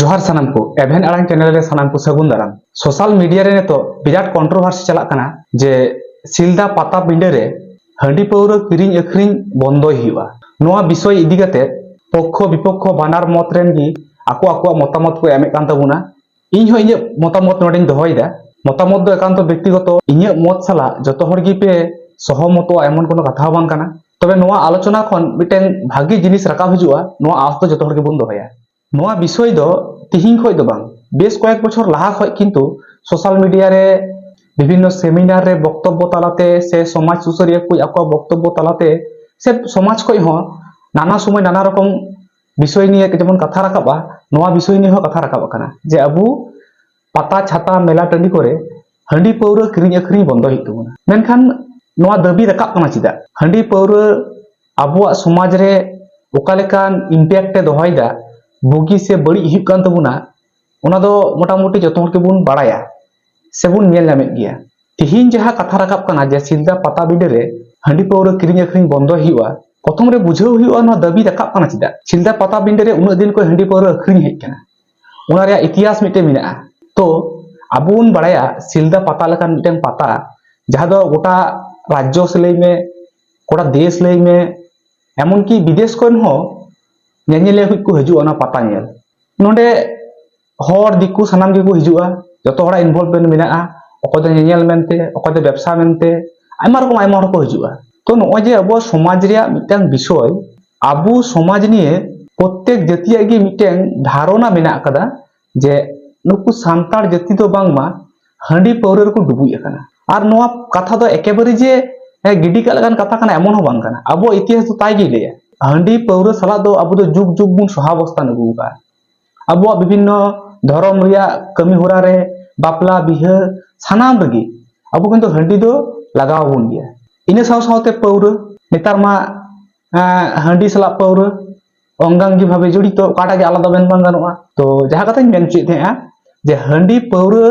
ᱡᱚᱦᱟᱨ ᱥᱟᱱᱟᱢ ᱠᱚ ᱮᱵᱷᱮᱱ ᱟᱲᱟᱝ ᱪᱮᱱᱮᱞ ᱨᱮ ᱥᱟᱱᱟᱢ ᱠᱚ ᱥᱟᱹᱜᱩᱱ ᱫᱟᱨᱟᱢ ᱥᱳᱥᱟᱞ ᱢᱤᱰᱤᱭᱟ ᱨᱮ ᱱᱤᱛᱚᱜ ᱵᱤᱨᱟᱴ ᱠᱚᱱᱴᱨᱳᱵᱷᱟᱨᱥᱤ ᱪᱟᱞᱟᱜ ᱠᱟᱱᱟ ᱡᱮ ᱥᱤᱞᱫᱟ ᱯᱟᱛᱟ ᱵᱤᱸᱰᱟᱹ ᱨᱮ ᱦᱟᱺᱰᱤ ᱯᱟᱹᱣᱨᱟᱹ ᱠᱤᱨᱤᱧ ᱟᱹᱠᱷᱨᱤᱧ ᱵᱚᱱᱫᱚᱭ ᱦᱩᱭᱩᱜᱼᱟ ᱱᱚᱣᱟ ᱵᱤᱥᱚᱭ ᱤᱫᱤ ᱠᱟᱛᱮ ᱯᱚᱠᱠᱷᱚ ᱵᱤᱯᱚᱠᱠᱷᱚ ᱵᱟᱱᱟᱨ ᱢᱚᱛ ᱨᱮᱱ ᱜᱮ ᱟᱠᱚ ᱟᱠᱚᱣᱟᱜ ᱢᱚতামত ᱠᱚ ᱮᱢᱮᱫ ᱠᱟᱱ ᱛᱟᱵᱚᱱᱟ ᱤᱧ ᱦᱚᱸ ᱤᱧᱟᱹᱜ ᱢᱚতাᱢত ᱱᱚᱰᱮᱧ ᱫᱚᱦᱚᱭᱮᱫᱟ ᱢᱚতামত ᱫᱚ ᱮᱠᱟᱱᱛᱚ ᱵᱮᱠᱛᱤᱜᱚᱛᱚ ᱤᱧᱟᱹᱜ ᱢᱚᱛ ᱥᱟᱞᱟᱜ ᱡᱚᱛᱚ ᱦᱚᱲ ᱜᱮ ᱯᱮ ᱥᱚᱦᱚᱢᱚᱛᱚᱜᱼᱟ ᱮᱢᱚᱱ কোনো কথা ᱦᱚᱸ ᱵᱟᱝ ᱠᱟᱱᱟ ᱛᱚᱵᱮ ᱱᱚᱣᱟ ᱟলোচনা ᱠᱷᱚᱱ ᱢᱤᱫᱴᱮᱱ ᱵᱷᱟᱜᱤ ᱡᱤᱱᱤᱥ ᱨᱟᱠᱟᱵ ᱦᱤᱡᱩᱜᱼᱟ ᱱᱚᱣᱟ ᱟᱥ ᱫᱚ ᱡᱚᱛᱚ ᱦᱚᱲ ᱜᱮᱵᱚᱱ ᱫᱚᱦᱚᱭᱟ নোয়া বিষয় দ তিহিং খয় দ বাং। বেশ কয়েক বছর লাহা খয় কিন্তু সোশ্যাল মিডিয়া রে বিভিন্ন সেমিনার রে বক্তব্য তালাতে, সে সমাজ সুসারিয়া কই আকো বক্তব্য তালাতে, সে সমাজ খয় হ নানা সময় নানা রকম বিষয় নিয়ে যেমন কথা রাখাবা নোয়া বিষয় নিয়ে কথা রাখাবা কানা। যে আবু পাতা ছাতা মেলা টাᱺডি করে হাঁডি পাউরো কিরিং আখরিং বন্ধ হইত তাবona মেনখান নোয়া দাবি রাকাব কানা চিদা হাঁডি পাউরো আবুয়াᱜ সমাজ রে ওকা লেকান ইম্প্যাক্ট এ দহয়দা ᱵᱩᱜᱤ ᱥᱮ ᱵᱟᱹᱲᱤᱡ ᱦᱩᱭᱩᱜ ᱠᱟᱱ ᱛᱟᱵᱚᱱᱟ ᱚᱱᱟ ᱫᱚ ᱢᱚᱴᱟᱢᱩᱴᱤ ᱡᱚᱛᱚ ᱦᱚᱲ ᱜᱮᱵᱚᱱ ᱵᱟᱲᱟᱭᱟ ᱥᱮᱵᱚᱱ ᱧᱮᱞ ᱧᱟᱢᱮᱫ ᱜᱮᱭᱟ ᱛᱤᱦᱤᱧ ᱡᱟᱦᱟᱸ ᱠᱟᱛᱷᱟ ᱨᱟᱠᱟᱵ ᱠᱟᱱᱟ ᱡᱮ ᱥᱤᱞᱫᱟ ᱯᱟᱛᱟ ᱵᱤᱰᱟᱹᱨᱮ ᱦᱟᱺᱰᱤ ᱯᱟᱹᱣᱨᱟᱹ ᱠᱤᱨᱤᱧ ᱟᱹᱠᱷᱨᱤᱧ ᱵᱚᱱᱫᱚ ᱦᱩᱭᱩᱜᱼᱟ ᱯᱨᱚᱛᱷᱚᱢ ᱨᱮ ᱵᱩᱡᱷᱟᱹᱣ ᱦᱩᱭᱩᱜᱼᱟ ᱱᱚᱣᱟ ᱫᱟᱹᱵᱤ ᱨᱟᱠᱟᱵ ᱠᱟᱱᱟ ᱪᱮᱫᱟᱜ ᱥᱤᱞᱫᱟ ᱯᱟᱴᱟᱵᱤᱸᱰᱟᱹ ᱨᱮ ᱩᱱᱟᱹᱜ ᱫᱤᱱ ᱠᱷᱚᱱ ᱦᱟᱺᱰᱤ ᱯᱟᱹᱣᱨᱟᱹ ᱟᱹᱠᱷᱨᱤᱧ ᱦᱮᱡ ᱠᱟᱱᱟ ᱚᱱᱟ ᱨᱮᱭᱟᱜ ᱤᱛᱤᱦᱟᱥ ᱢᱤᱫᱴᱮᱱ ᱢᱮᱱᱟᱜᱼᱟ ᱛᱚ ᱟᱵᱚ ᱵᱚᱱ ᱵᱟᱲᱟᱭᱟ ᱥᱤᱞᱫᱟ ᱯᱟᱛᱟ ᱞᱮᱠᱟᱱ ᱢᱤᱫᱴᱮᱱ ᱯᱟᱛᱟ ᱡᱟᱦᱟᱸ ᱫᱚ ᱜᱚᱴᱟ ᱨᱟᱡᱽᱡᱚ ᱥᱮ ᱞᱟᱹᱭ ᱢᱮ ᱜᱚᱴᱟ ᱫᱮᱥ ᱞᱟᱹᱭ ᱢᱮ এমনকি ᱵᱤᱫᱮᱥ ᱠᱷᱚᱱ ᱦᱚᱸ ᱧᱮᱧᱮᱞᱤᱭᱟᱹ ᱠᱚ ᱠᱚ ᱦᱤᱡᱩᱜᱼᱟ ᱚᱱᱟ ᱯᱟᱛᱟ ᱧᱮᱞ ᱱᱚᱰᱮ ᱦᱚᱲ ᱫᱤᱠᱩ ᱥᱟᱱᱟᱢ ᱜᱮᱠᱚ ᱦᱤᱡᱩᱜᱼᱟ ᱡᱚᱛᱚ ᱦᱚᱲᱟᱜ ᱤᱱᱵᱷᱚᱞᱵᱷᱢᱮᱱᱴ ᱢᱮᱱᱟᱜᱼᱟ ᱚᱠᱚᱭ ᱫᱚ ᱧᱮᱧᱮᱞ ᱢᱮᱱᱛᱮ ᱚᱠᱚᱭ ᱫᱚ ᱵᱮᱵᱽᱥᱟ ᱢᱮᱱᱛᱮ ᱟᱭᱢᱟ ᱨᱚᱠᱚᱢ ᱟᱭᱢᱟ ᱦᱚᱲ ᱠᱚ ᱦᱤᱡᱩᱜᱼᱟ ᱛᱚ ᱱᱚᱜᱼᱚᱭ ᱡᱮ ᱟᱵᱚ ᱥᱚᱢᱟᱡᱽ ᱨᱮᱭᱟᱜ ᱢᱤᱫᱴᱟᱝ ᱵᱤᱥᱚᱭ ᱟᱵᱚ ᱥᱚᱢᱟᱡᱽ ᱱᱤᱭᱮ ᱯᱨᱚᱛᱮᱠ ᱡᱟᱹᱛᱤᱭᱟᱜ ᱜᱮ ᱢᱤᱫᱴᱟᱝ ᱫᱷᱟᱨᱚᱱᱟ ᱢᱮᱱᱟᱜ ᱟᱠᱟᱫᱟ ᱡᱮ ᱱᱩᱠᱩ ᱥᱟᱱᱛᱟᱲ ᱡᱟᱹᱛᱤ ᱫᱚ ᱵᱟᱝᱢᱟ ᱦᱟᱺᱰᱤ হাঁডি পাউরের কো ডুবুই আকানা আর নোয়া কথা তো একেবারে যে গিডি কালাকান কথা কানা এমন হো বাং কানা আবো ইতিহাস তো তাই গেলে ᱦᱟᱺᱰᱤ ᱯᱟᱹᱣᱨᱟᱹ ᱥᱟᱞᱟᱜ ᱫᱚ ᱟᱵᱚ ᱫᱚ ᱡᱩᱜᱽ ᱡᱩᱜᱽ ᱵᱚᱱ ᱥᱚᱦᱟᱵᱚᱥᱛᱟᱱ ᱟᱹᱜᱩ ᱟᱠᱟᱫᱼᱟ ᱟᱵᱚᱣᱟᱜ ᱵᱤᱵᱷᱤᱱᱱᱚ ᱫᱷᱚᱨᱚᱢ ᱨᱮᱭᱟᱜ ᱠᱟᱹᱢᱤ ᱦᱚᱨᱟ ᱨᱮ ᱵᱟᱯᱞᱟ ᱵᱤᱦᱟᱹ ᱥᱟᱱᱟᱢ ᱨᱮᱜᱮ ᱟᱵᱚ ᱠᱤᱱᱛᱩ ᱦᱟᱺᱰᱤ ᱫᱚ ᱞᱟᱜᱟᱣ ᱟᱵᱚᱱ ᱜᱮᱭᱟ ᱤᱱᱟᱹ ᱥᱟᱶ ᱥᱟᱶᱛᱮ ᱯᱟᱹᱣᱨᱟᱹ ᱱᱮᱛᱟᱨ ᱢᱟ ᱦᱟᱺᱰᱤ ᱥᱟᱞᱟᱜ ᱯᱟᱹᱣᱨᱟᱹ অঙ্গাঙ্গি ভাবে জড়িত কাটাকে ᱟᱞᱟᱫᱟ ᱢᱮᱱ ᱵᱟᱝ ᱜᱟᱱᱚᱜᱼᱟ ᱛᱚ ᱡᱟᱦᱟᱸ ᱠᱟᱛᱷᱟᱧ ᱢᱮᱱ ᱦᱚᱪᱚᱭᱮᱫ চেয়ে ᱡᱮ ᱦᱟᱺᱰᱤ ᱯᱟᱹᱣᱨᱟᱹ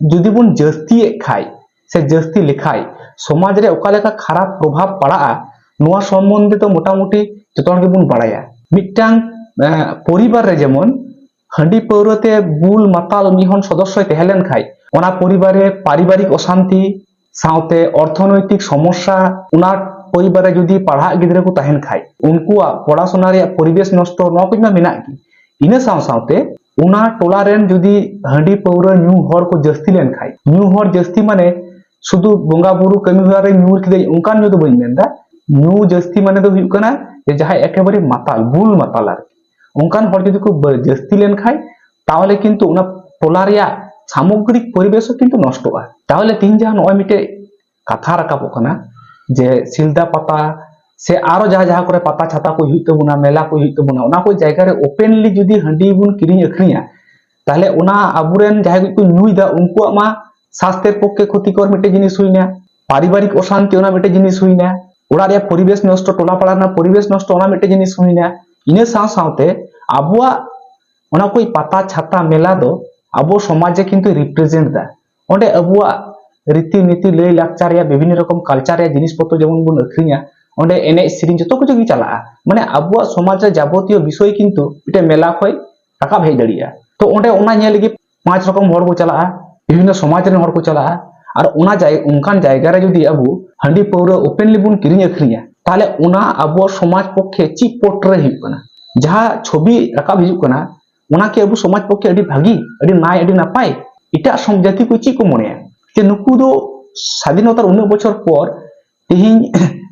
ᱡᱩᱫᱤ ᱵᱚᱱ ᱡᱟᱹᱥᱛᱤᱭᱮᱫ ᱠᱷᱟᱡ ᱥᱮ ᱡᱟᱹᱥᱛᱤ ᱞᱮᱠᱷᱟᱡ ᱥᱚᱢᱟᱡᱽ ᱨᱮ ᱚᱠᱟ ᱞᱮᱠᱟ ᱠᱷᱟᱨᱟᱯ ᱯᱨᱚᱵᱷᱟᱵᱽ ᱯᱟᱲᱟᱜᱼᱟ নোয়া সম্বন্ধে তো মোটামুটি ᱡᱚᱛᱚ ᱦᱚᱲ ᱜᱮᱵᱚᱱ ᱵᱟᱲᱟᱭᱟ ᱢᱤᱫᱴᱟᱝ পরিবার ᱨᱮ হাঁডি পৌরতে বুল, মাতাল, মিহন সদস্য তেহেলেন খাই, ওনা পরিবারে পারিবারিক অশান্তি সাথে অর্থনৈতিক সমস্যা ওনা পরিবারে যদি পড়া গিদ্রে কো তাহেন খাই উনকুয়া পড়াশোনা রে পরিবেশ নষ্ট নকো না মেনা কি? ইনে সাও সাথে ওনা টোলা রেন যদি হাঁডি পৌর নিউ হর কো জাস্তি লেন খাই। নিউ হর জাস্তি মানে শুধু বঙ্গাবুরু কমি হরে নিউ কি দেই উনকান যদি বইন মেন্দা ᱧᱩ ᱡᱟᱹᱥᱛᱤ ᱢᱟᱱᱮ ᱫᱚ ᱦᱩᱭᱩᱜ যে ᱡᱮ একেবারে মাতাল, ভুল মাতাল আর ᱟᱨᱠᱤ ᱚᱱᱠᱟᱱ যদি খুব জাস্তি ᱡᱟᱹᱥᱛᱤ ᱞᱮᱱᱠᱷᱟᱱ তাহলে কিন্তু ᱚᱱᱟ ᱴᱚᱞᱟ ᱨᱮᱭᱟᱜ সামগ্রিক পরিবেশও কিন্তু নষ্ট হয়। তাহলে তিন ᱡᱟᱦᱟᱸ নয় মিটে কথা রাখাবো কানা, যে সিলদা পাতা, সে আরও যাহা যাহা করে পাতা ছাতা কই হইতে বুনা, মেলা কই হইতে বুনা ওনা কই জায়গা রে ওপেনলি যদি হাঁডি বুন কিরিং আখরিয়া তাহলে ওনা আবুরেন যাহা নুই দা উনকুয়া মা, স্বাস্থ্যের পক্ষে ক্ষতিকর মিটে জিনিস হইনা পারিবারিক অশান্তি ওনা মিটে জিনিস হইনা ᱚᱲᱟᱜ ᱨᱮᱭᱟᱜ ᱯᱚᱨᱤᱵᱮᱥ ᱱᱚᱥᱴᱚ ᱴᱚᱞᱟ ᱯᱟᱲᱟ ᱨᱮᱱᱟᱜ ᱯᱚᱨᱤᱵᱮᱥ ᱱᱚᱥᱴᱚ ᱚᱱᱟ ᱢᱤᱫᱴᱮᱡ ᱡᱤᱱᱤᱥ ᱦᱩᱭᱱᱟ ᱤᱱᱟᱹ ᱥᱟᱶ ᱥᱟᱶᱛᱮ ᱟᱵᱚᱣᱟᱜ ᱚᱱᱟ ᱠᱚ ᱯᱟᱛᱟ ᱪᱷᱟᱛᱟ ᱢᱮᱞᱟ ᱫᱚ ᱟᱵᱚ ᱥᱚᱢᱟᱡᱮ কিন্তু রিপ্রেজেন্ট দা ᱚᱸᱰে ᱟᱵᱚᱣᱟᱜ ᱨᱤᱛᱤᱱᱤᱛᱤ ᱞᱟᱹᱭ ᱞᱟᱠᱪᱟᱨ ᱨᱮᱭᱟᱜ বিভিন্ন ᱨᱚᱠᱚᱢ ᱠᱟᱞᱪᱟᱨ ᱨᱮᱭᱟᱜ জিনিসপত্র যেমন বন আখরিয়া ᱚᱸᱰে এᱱᱮᱡ ᱥᱮᱨᱮᱧ ᱡᱚᱛᱚ কিছু ᱜᱮ ᱪᱟᱞᱟᱜᱼᱟ মানে আবᱚᱣᱟᱜ ᱥᱚᱢᱟᱡ ᱨᱮ ᱡᱟᱵᱚᱛᱤᱭᱚ ᱵᱤᱥᱚᱭ কিন্তু ᱢᱤᱫᱴᱮᱡ ᱢᱮᱞᱟ ᱠᱷᱚᱡ ᱨᱟᱠᱟᱵ ᱦᱮᱡ ᱫᱟᱲᱮᱭᱟᱜᱼᱟ ᱛᱚ ᱚᱸᱰᱮ ᱚᱱᱟ ᱧᱮᱞ ᱞᱟᱹᱜᱤᱫ ᱯᱟᱸᱪ ᱨᱚᱠᱚᱢ ᱦᱚᱲ ᱠᱚ ᱪᱟᱞᱟᱜᱼᱟ বিভিন্ন ᱥᱚᱢᱟᱡ ᱨᱮᱱ ᱦᱚᱲ ᱠᱚ ᱪᱟᱞᱟᱜᱼᱟ ᱟᱨ ᱚᱱᱟ ᱡᱟᱭ ᱚᱱᱠᱟᱱ ᱡᱟᱭᱜᱟ ᱨᱮ ᱡᱩᱫᱤ ᱟᱵᱚ ᱦᱟᱺᱰᱤ ᱯᱟᱹᱣᱨᱟᱹ ᱳᱯᱮᱱᱞᱤ ᱵᱚᱱ ᱠᱤᱨᱤᱧ ᱟᱹᱠᱷᱨᱤᱧᱟ ᱛᱟᱦᱞᱮ ᱚᱱᱟ ᱟᱵᱚ ᱥᱚᱢᱟᱡᱽ ᱯᱚᱠᱠᱷᱮ ᱪᱮᱫ ᱯᱳᱴᱨᱮ ᱦᱩᱭᱩᱜ ᱠᱟᱱᱟ ᱡᱟᱦᱟᱸ ᱪᱷᱚᱵᱤ ᱨᱟᱠᱟᱵ ᱦᱤᱡᱩᱜ ᱠᱟᱱᱟ ᱚᱱᱟ ᱠᱤ ᱟᱵᱚ ᱥᱚᱢᱟᱡᱽ ᱯᱚᱠᱠᱷᱮ ᱟᱹᱰᱤ ᱵᱷᱟᱹᱜᱤ ᱟᱹᱰᱤ ᱱᱟᱭ ᱟᱹᱰᱤ ᱱᱟᱯᱟᱭ ᱮᱴᱟᱜ ᱥᱚᱢᱡᱟᱛᱤ ᱠᱚ ᱪᱮᱫ ᱠᱚ ᱢᱚᱱᱮᱭᱟ ᱡᱮ ᱱᱩᱠᱩ ᱫᱚ স্বাধীনতার উনিশ বছর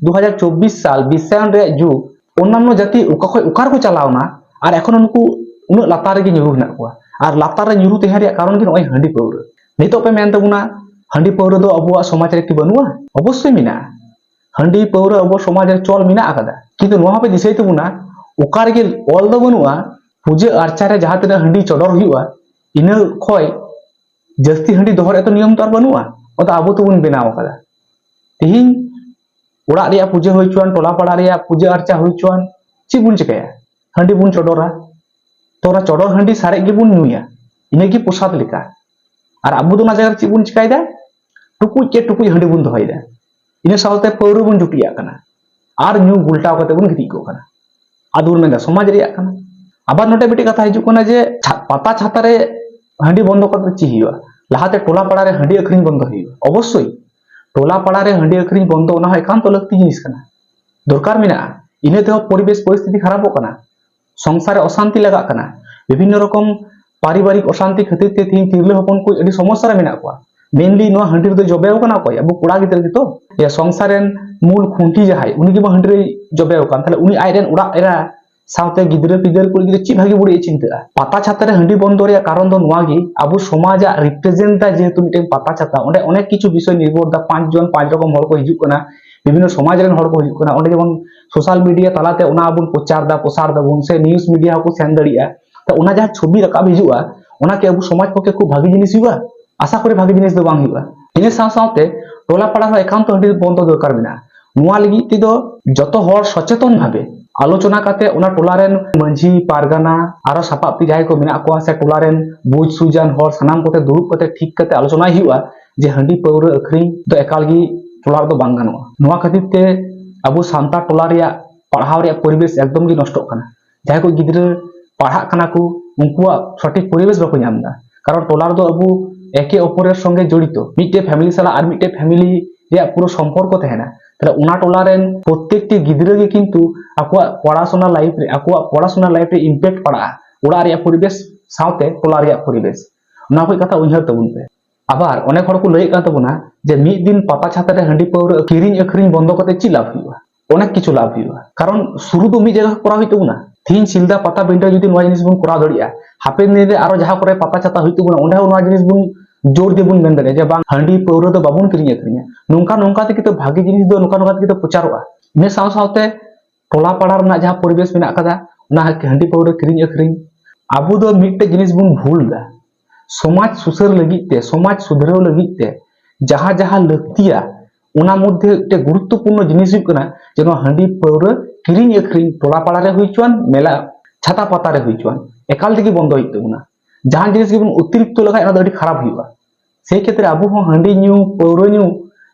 ᱫᱩ ᱦᱟᱡᱟᱨ দু ᱥᱟᱞ বিশ্বায়ন ᱨᱮᱭᱟᱜ ᱡᱩᱜᱽ অন্যান্য ᱡᱟᱹᱛᱤ ᱚᱠᱟ খয় ওকার কো চালাও ᱟᱨ আর ᱱᱩᱠᱩ ᱩᱱᱟᱹᱜ ᱞᱟᱛᱟᱨ ᱨᱮᱜᱮ রেগে নিরু ᱠᱚᱣᱟ ᱟᱨ ᱞᱟᱛᱟᱨ ᱨᱮ রে ᱛᱟᱦᱮᱸ ᱨᱮᱭᱟᱜ ᱠᱟᱨᱚᱱ ᱜᱮ ᱱᱚᱜᱼᱚᱭ ᱦᱟᱺᱰᱤ ᱯᱟᱹᱣᱨᱟᱹ ᱱᱤᱛᱚᱜ ᱯᱮ ᱢᱮᱱ ᱛᱟᱵᱚᱱᱟ ᱦᱟᱺᱰᱤ ᱯᱟᱹᱣᱨᱟᱹ ᱫᱚ ᱟᱵᱚᱣᱟᱜ ᱥᱚᱢᱟᱡᱽ ᱨᱮ ᱠᱤ ᱵᱟᱹᱱᱩᱜᱼᱟ ᱚᱵᱚᱥᱥᱳᱭ ᱢᱮᱱᱟᱜᱼᱟ ᱦᱟᱺᱰᱤ ᱯᱟᱹᱣᱨᱟᱹ ᱟᱵᱚ ᱥᱚᱢᱟᱡᱽ ᱨᱮ ᱪᱚᱞ ᱢᱮᱱᱟᱜ ᱟᱠᱟᱫᱟ ᱠᱤᱱᱛᱩ ᱱᱚᱣᱟ ᱦᱚᱸᱯᱮ ᱫᱤᱥᱟᱹᱭ ᱛᱟᱵᱚᱱᱟ ᱚᱠᱟ ᱨᱮᱜᱮ ᱚᱞ ᱫᱚ ᱵᱟᱹᱱᱩᱜᱼᱟ ᱯᱩᱡᱟᱹ ᱟᱨᱪᱟ ᱨᱮ ᱡᱟᱦᱟᱸ ᱛᱤᱱᱟᱹᱜ ᱦᱟᱺᱰᱤ ᱪᱚᱰᱚᱨ ᱦᱩᱭᱩᱜᱼᱟ ᱤᱱᱟᱹ ᱠᱷᱚᱡ ᱡᱟᱹᱥᱛᱤ ᱦᱟᱺᱰᱤ ᱫᱚᱦᱚ ᱨᱮᱭᱟᱜ ᱛᱚ ᱱᱤᱭᱚᱢ ᱛᱚ ᱟᱨ ᱵᱟᱹᱱᱩᱜᱼᱟ ᱚᱱᱟ ᱟᱵᱚ ᱛᱮᱵᱚᱱ ᱵᱮᱱᱟᱣ ᱟᱠᱟᱫᱟ ᱛᱤᱦᱤᱧ ᱚᱲᱟᱜ ᱨᱮᱭᱟᱜ ᱯᱩᱡᱟᱹ ᱦᱩᱭ ᱦᱚᱪᱚᱣᱟᱱ ᱴᱚᱞᱟ ᱯᱟᱲᱟ ᱨᱮᱭᱟᱜ ᱯᱩᱡᱟᱹ ᱟᱨᱪᱟ ᱦᱩᱭ ᱦᱚᱪᱚᱣᱟᱱ ᱪᱮᱫ ᱵᱚᱱ ᱪᱤᱠᱟᱹᱭᱟ ᱦᱟᱺᱰᱤ ᱵᱚᱱ ᱪᱚᱰᱚᱨᱟ ᱛᱚ ᱚᱱᱟ ᱪᱚᱰᱚᱨ ᱦᱟᱺᱰি ᱥᱟᱨᱮᱡ ᱜᱮᱵᱚᱱ ᱧᱩᱭᱟ ᱤᱱᱟᱹᱜᱮ ᱯᱨᱚᱥᱟᱫ ᱞᱮᱠᱟ আর আব্বু তোমার জায়গায় চিপুন চিকাই দেয় ᱴᱩᱠᱩᱡ ᱪᱮ ᱴᱩᱠᱩᱡ ᱦᱟᱺᱰᱤ ᱵᱚᱱ ᱫᱚᱦᱚᱭᱮᱫᱟ ᱤᱱᱟᱹ ᱥᱟᱶᱛᱮ ᱯᱟᱹᱣᱨᱟᱹ ᱵᱚᱱ ᱡᱩᱴᱤᱭᱟᱜ ᱠᱟᱱᱟ ᱟᱨ ᱧᱩ ᱜᱩᱞᱴᱟᱣ ᱠᱟᱛᱮ ᱵᱚᱱ ᱜᱤᱛᱤᱡ ᱠᱚᱜ ᱠᱟᱱᱟ ᱟᱫᱚ ᱢᱮᱱᱫᱟ ᱥᱚᱢᱟᱡᱽ ᱨᱮᱭᱟᱜ ᱠᱟᱱᱟ ᱟᱵᱟᱨ ᱱᱚᱰᱮ ᱢᱤᱫᱴᱮᱡ ᱠᱟᱛᱷᱟ ᱦᱤᱡᱩᱜ ᱠᱟᱱᱟ ᱡᱮ ᱯᱟᱛᱟ ᱪᱷᱟᱛᱟ ᱨᱮ ᱦᱟᱺᱰᱤ ᱵᱚᱱᱫᱚ ᱠᱟᱛᱮ ᱪᱮᱫ ᱦᱩᱭᱩᱜᱼᱟ ᱞᱟᱦᱟᱛᱮ ᱴᱚᱞᱟ ᱯᱟᱲᱟᱨᱮ ᱦᱟᱺᱰি ᱟᱹᱠᱷᱨᱤᱧ ᱵᱚᱱᱫᱚ ᱦᱩᱭᱩᱜᱼᱟ ᱚᱵᱚᱥᱥᱳᱭ ᱴᱚᱞᱟ ᱯᱟᱲᱟᱨᱮ ᱦᱟᱺᱰি ᱟᱹᱠᱷᱨᱤᱧ ᱵᱚᱱᱫᱚ ᱚᱱᱟ ᱦᱚᱸ ᱮᱠᱟᱱᱛᱚ ᱞᱟᱹᱠᱛᱤ ᱡᱤᱱᱤস ᱠᱟᱱᱟ ᱫᱚᱨᱠᱟর ᱢᱮᱱᱟᱜᱼᱟ ᱤᱱᱟᱹ ᱛᱮᱦᱚᱸ ᱯᱚᱨᱤᱵᱮᱥ ᱯᱚᱨᱤᱥᱛᱷᱤᱛᱤ ᱠᱷᱟᱨᱟᱯᱚᱜ ᱠᱟᱱᱟ সংসারে অশান্তি লাগাক কানা বিভিন্ন রকম পারিবারিক অশান্তি খাতির তে তিন তিরলে হপন কো এডি সমস্যা রে মেনা কোয়া ᱢᱮᱱᱞᱤ ᱱᱚᱣᱟ ᱦᱟᱺᱰᱤ ᱨᱮᱫᱚ ᱡᱚᱵᱮ ᱟᱠᱟᱱᱟ ᱚᱠᱚᱭ ᱟᱵᱚ ᱠᱚᱲᱟ ᱜᱤᱫᱽᱨᱟᱹ ᱜᱮᱛᱚ ᱭᱟ ᱥᱚᱝᱥᱟᱨ ᱨᱮᱱ ᱢᱩᱞ ᱠᱷᱩᱱᱴᱤ ᱡᱟᱦᱟᱸᱭ ᱩᱱᱤ ᱜᱮᱵᱚ ᱦᱟᱺᱰᱤ ᱨᱮ ᱡᱚᱵᱮ ᱟᱠᱟᱱ ᱛᱟᱦᱞᱮ ᱩᱱᱤ ᱟᱡᱨᱮᱱ ᱚᱲᱟᱜ ᱮᱨᱟ সাথে গিদ্রে পিদের করে যদি চিভাগে বুড়ি চিন্তা পাতা ছাতারে হাঁডি বন্ধ রেয়া কারণ তো নোয়াগি আবু সমাজ আর রিপ্রেজেন্ট দা যেহেতু মিটেন পাতা ছাতা ওনে অনেক কিছু বিষয় নির্ভর দা পাঁচ জন পাঁচ রকম হল কো হিজুক না বিভিন্ন সমাজ রেন হল কো হিজুক না ওনে যেমন সোশ্যাল মিডিয়া তালাতে ওনা আবুন প্রচার দা প্রসার দা বুন সে নিউজ মিডিয়া কো সেন দাঁড়িয়া তা ওনা যা ছবি রাখা হিজুয়া ওনাকে আবু সমাজ পক্ষে খুব ভাগি জিনিস হিবা ᱟᱥᱟ ᱠᱚᱨᱮ ᱵᱷᱟᱜᱮ ᱡᱤᱱᱤᱥ ᱫᱚ ᱵᱟᱝ ᱦᱩᱭᱩᱜᱼᱟ ᱤᱱᱟᱹ ᱥᱟᱶ ᱥᱟᱶᱛᱮ ᱴᱚᱞᱟ ᱯᱟᱲᱟ ᱦᱚᱸ ᱮᱠᱟᱱᱛᱚ ᱦᱟᱺᱰᱤ ᱵᱚᱱᱫᱚ ᱫᱚᱨᱠᱟᱨ ᱢᱮᱱᱟᱜᱼᱟ ᱱᱚᱣᱟ ᱞᱟᱹᱜᱤᱫ ᱛᱮᱫᱚ ᱡᱚᱛᱚ ᱦᱚᱲ ᱥᱚᱪᱮᱛᱚᱱ ᱵᱷᱟᱵᱮ আলোচনা কাতে ওনা টোলারেন মাঝি পারগানা, আরও সাপাপতি যাই কো মেনা কোয়া সে টোলারেন বুঝ সুজান হর সানাম কোতে, দুরুপ কোতে ঠিক কাতে আলোচনাই হিউয়া যে হাঁডি পাউরা আখরিং তো একালগি টোলার দো বাং গানোয়া নোয়া খাতিরতে আবু সান্তা টোলা রিয়া পড়াও রিয়া পরিবেশ একদম গি নষ্ট কানা যাই কো গিদ্রে পড়া কানা কো উনকুয়া সঠিক পরিবেশ বাকো নামদা কারণ টোলার দো আবু একে অপরের সঙ্গে জড়িত। মিটে ফ্যামিলি সালা আর মিটে ফ্যামিলি রেয়া পুরো সম্পর্ক থাকে না তাহলে ওনা টোলারেন প্রত্যেকটি গিদ্রগে কিন্তু আকুয়া পড়াশোনা লাইফ রে আকুয়া পড়াশোনা লাইফ রে ইম্প্যাক্ট পড়া। ওড়া রেয়া পরিবেশ সাথে টোলা রেয়া পরিবেশ। ওনা কই কথা উইহার তবুন পে আবার অনেক হড় কো লইয়ে কান তাবুনা যে মিদ দিন পাতা ছাতারে হাঁডি পাউর কিরিং একরিং বন্ধ করতে চি লাভ হইবা? অনেক কিছু লাভ হইবা। কারণ শুরু তো মি জায়গা করা হইতো না থিন সিলদা পাতা বিন্ডা যদি নয়া জিনিস বন করা দড়িয়া হাপেন দিনে আরও যাহা করে পাতা ছাতা হইতো না ওন্ডা নয়া জিনিস বন ᱡᱳᱨ ᱜᱮᱵᱚᱱ ᱢᱮᱱ ᱫᱟᱲᱮᱭᱟᱜᱼᱟ ᱡᱮ ᱵᱟᱝ ᱦᱟᱺᱰᱤ ᱯᱟᱹᱣᱨᱟᱹ ᱫᱚ ᱵᱟᱵᱚᱱ ᱠᱤᱨᱤᱧ ᱟᱹᱠᱷᱨᱤᱧᱟ ᱱᱚᱝᱠᱟ ᱱᱚᱝᱠᱟ ᱛᱮᱜᱮ ᱛᱚ ᱵᱷᱟᱜᱤ ᱡᱤᱱᱤᱥ ᱫᱚ ᱱᱚᱝᱠᱟ ᱱᱚᱝᱠᱟ ᱛᱮᱜᱮ ᱛᱚ ᱯᱨᱚᱪᱟᱨᱚᱜᱼᱟ ᱤᱱᱟᱹ ᱥᱟᱶ ᱥᱟᱶᱛᱮ ᱴᱚᱞᱟ ᱯᱟᱲᱟ ᱨᱮᱱᱟᱜ ᱡᱟᱦᱟᱸ ᱯᱚরিবেশ ᱢᱮᱱᱟᱜ ᱟᱠᱟᱫᱟ ᱚᱱᱟ ᱦᱟᱺᱰᱤ ᱯᱟᱹᱣᱨᱟᱹ ᱠᱤᱨᱤᱧ ᱟᱹᱠᱷᱨᱤᱧ ᱟᱵᱚ ᱫᱚ ᱢᱤᱫᱴᱮᱡ ᱡᱤᱱᱤস ᱵᱚᱱ ᱵᱷᱩᱞ ᱮᱫᱟ ᱥᱚᱢᱟᱡᱽ ᱥᱩᱥᱟᱹᱨ ᱞᱟᱹᱜᱤᱫ ᱛᱮ ᱥᱚᱢᱟᱡᱽ ᱥᱩᱫᱷᱨᱟᱹᱣ ᱞᱟᱹᱜᱤᱫ ᱛᱮ ᱡᱟᱦᱟᱸ ᱡᱟᱦᱟᱸ ᱞᱟᱹᱠᱛᱤᱭᱟ ᱚᱱᱟ ᱢᱚধ্যে ᱢᱤᱫᱴᱮᱡ ᱜᱩরুত্বপূর্ণ জিনিস ᱦᱩᱭᱩᱜ ᱠᱟᱱᱟ ᱡᱮᱱᱚ ᱦᱟᱺᱰি ᱯᱟᱹᱣᱨᱟᱹ ᱠᱤᱨᱤᱧ ᱟᱹᱠᱷᱨᱤᱧ ᱴᱚᱞᱟ ᱯᱟᱲᱟ ᱨᱮ ᱦᱩᱭ ᱦᱚᱪᱚᱣᱟᱱ ᱢᱮᱞᱟ ᱪᱷᱟᱛᱟ ᱯᱟᱛᱟ ᱨᱮ ᱦᱩᱭ ᱦᱚᱪᱚᱣᱟᱱ ᱮᱠᱟᱞ ᱛᱮᱜᱮ ᱵᱚᱱᱫᱚ ᱦᱩᱭᱩᱜ ᱛᱟᱵᱚᱱᱟ ᱡᱟᱦᱟᱸ ᱡᱤᱱᱤᱥ ᱜᱮᱵᱚᱱ ᱚᱛᱤᱨᱤᱠᱛᱚ ᱞᱮᱠᱷᱟᱡ ᱚᱱᱟ ᱫᱚ ᱟᱹᱰᱤ ᱠᱷᱟᱨᱟᱯ ᱦᱩᱭᱩᱜᱼᱟ সেই ক্ষেত্রে আবু ᱦᱚᱸ ᱦᱟᱺᱰᱤ ᱧᱩ ᱯᱟᱹᱣᱨᱟᱹ ᱧᱩ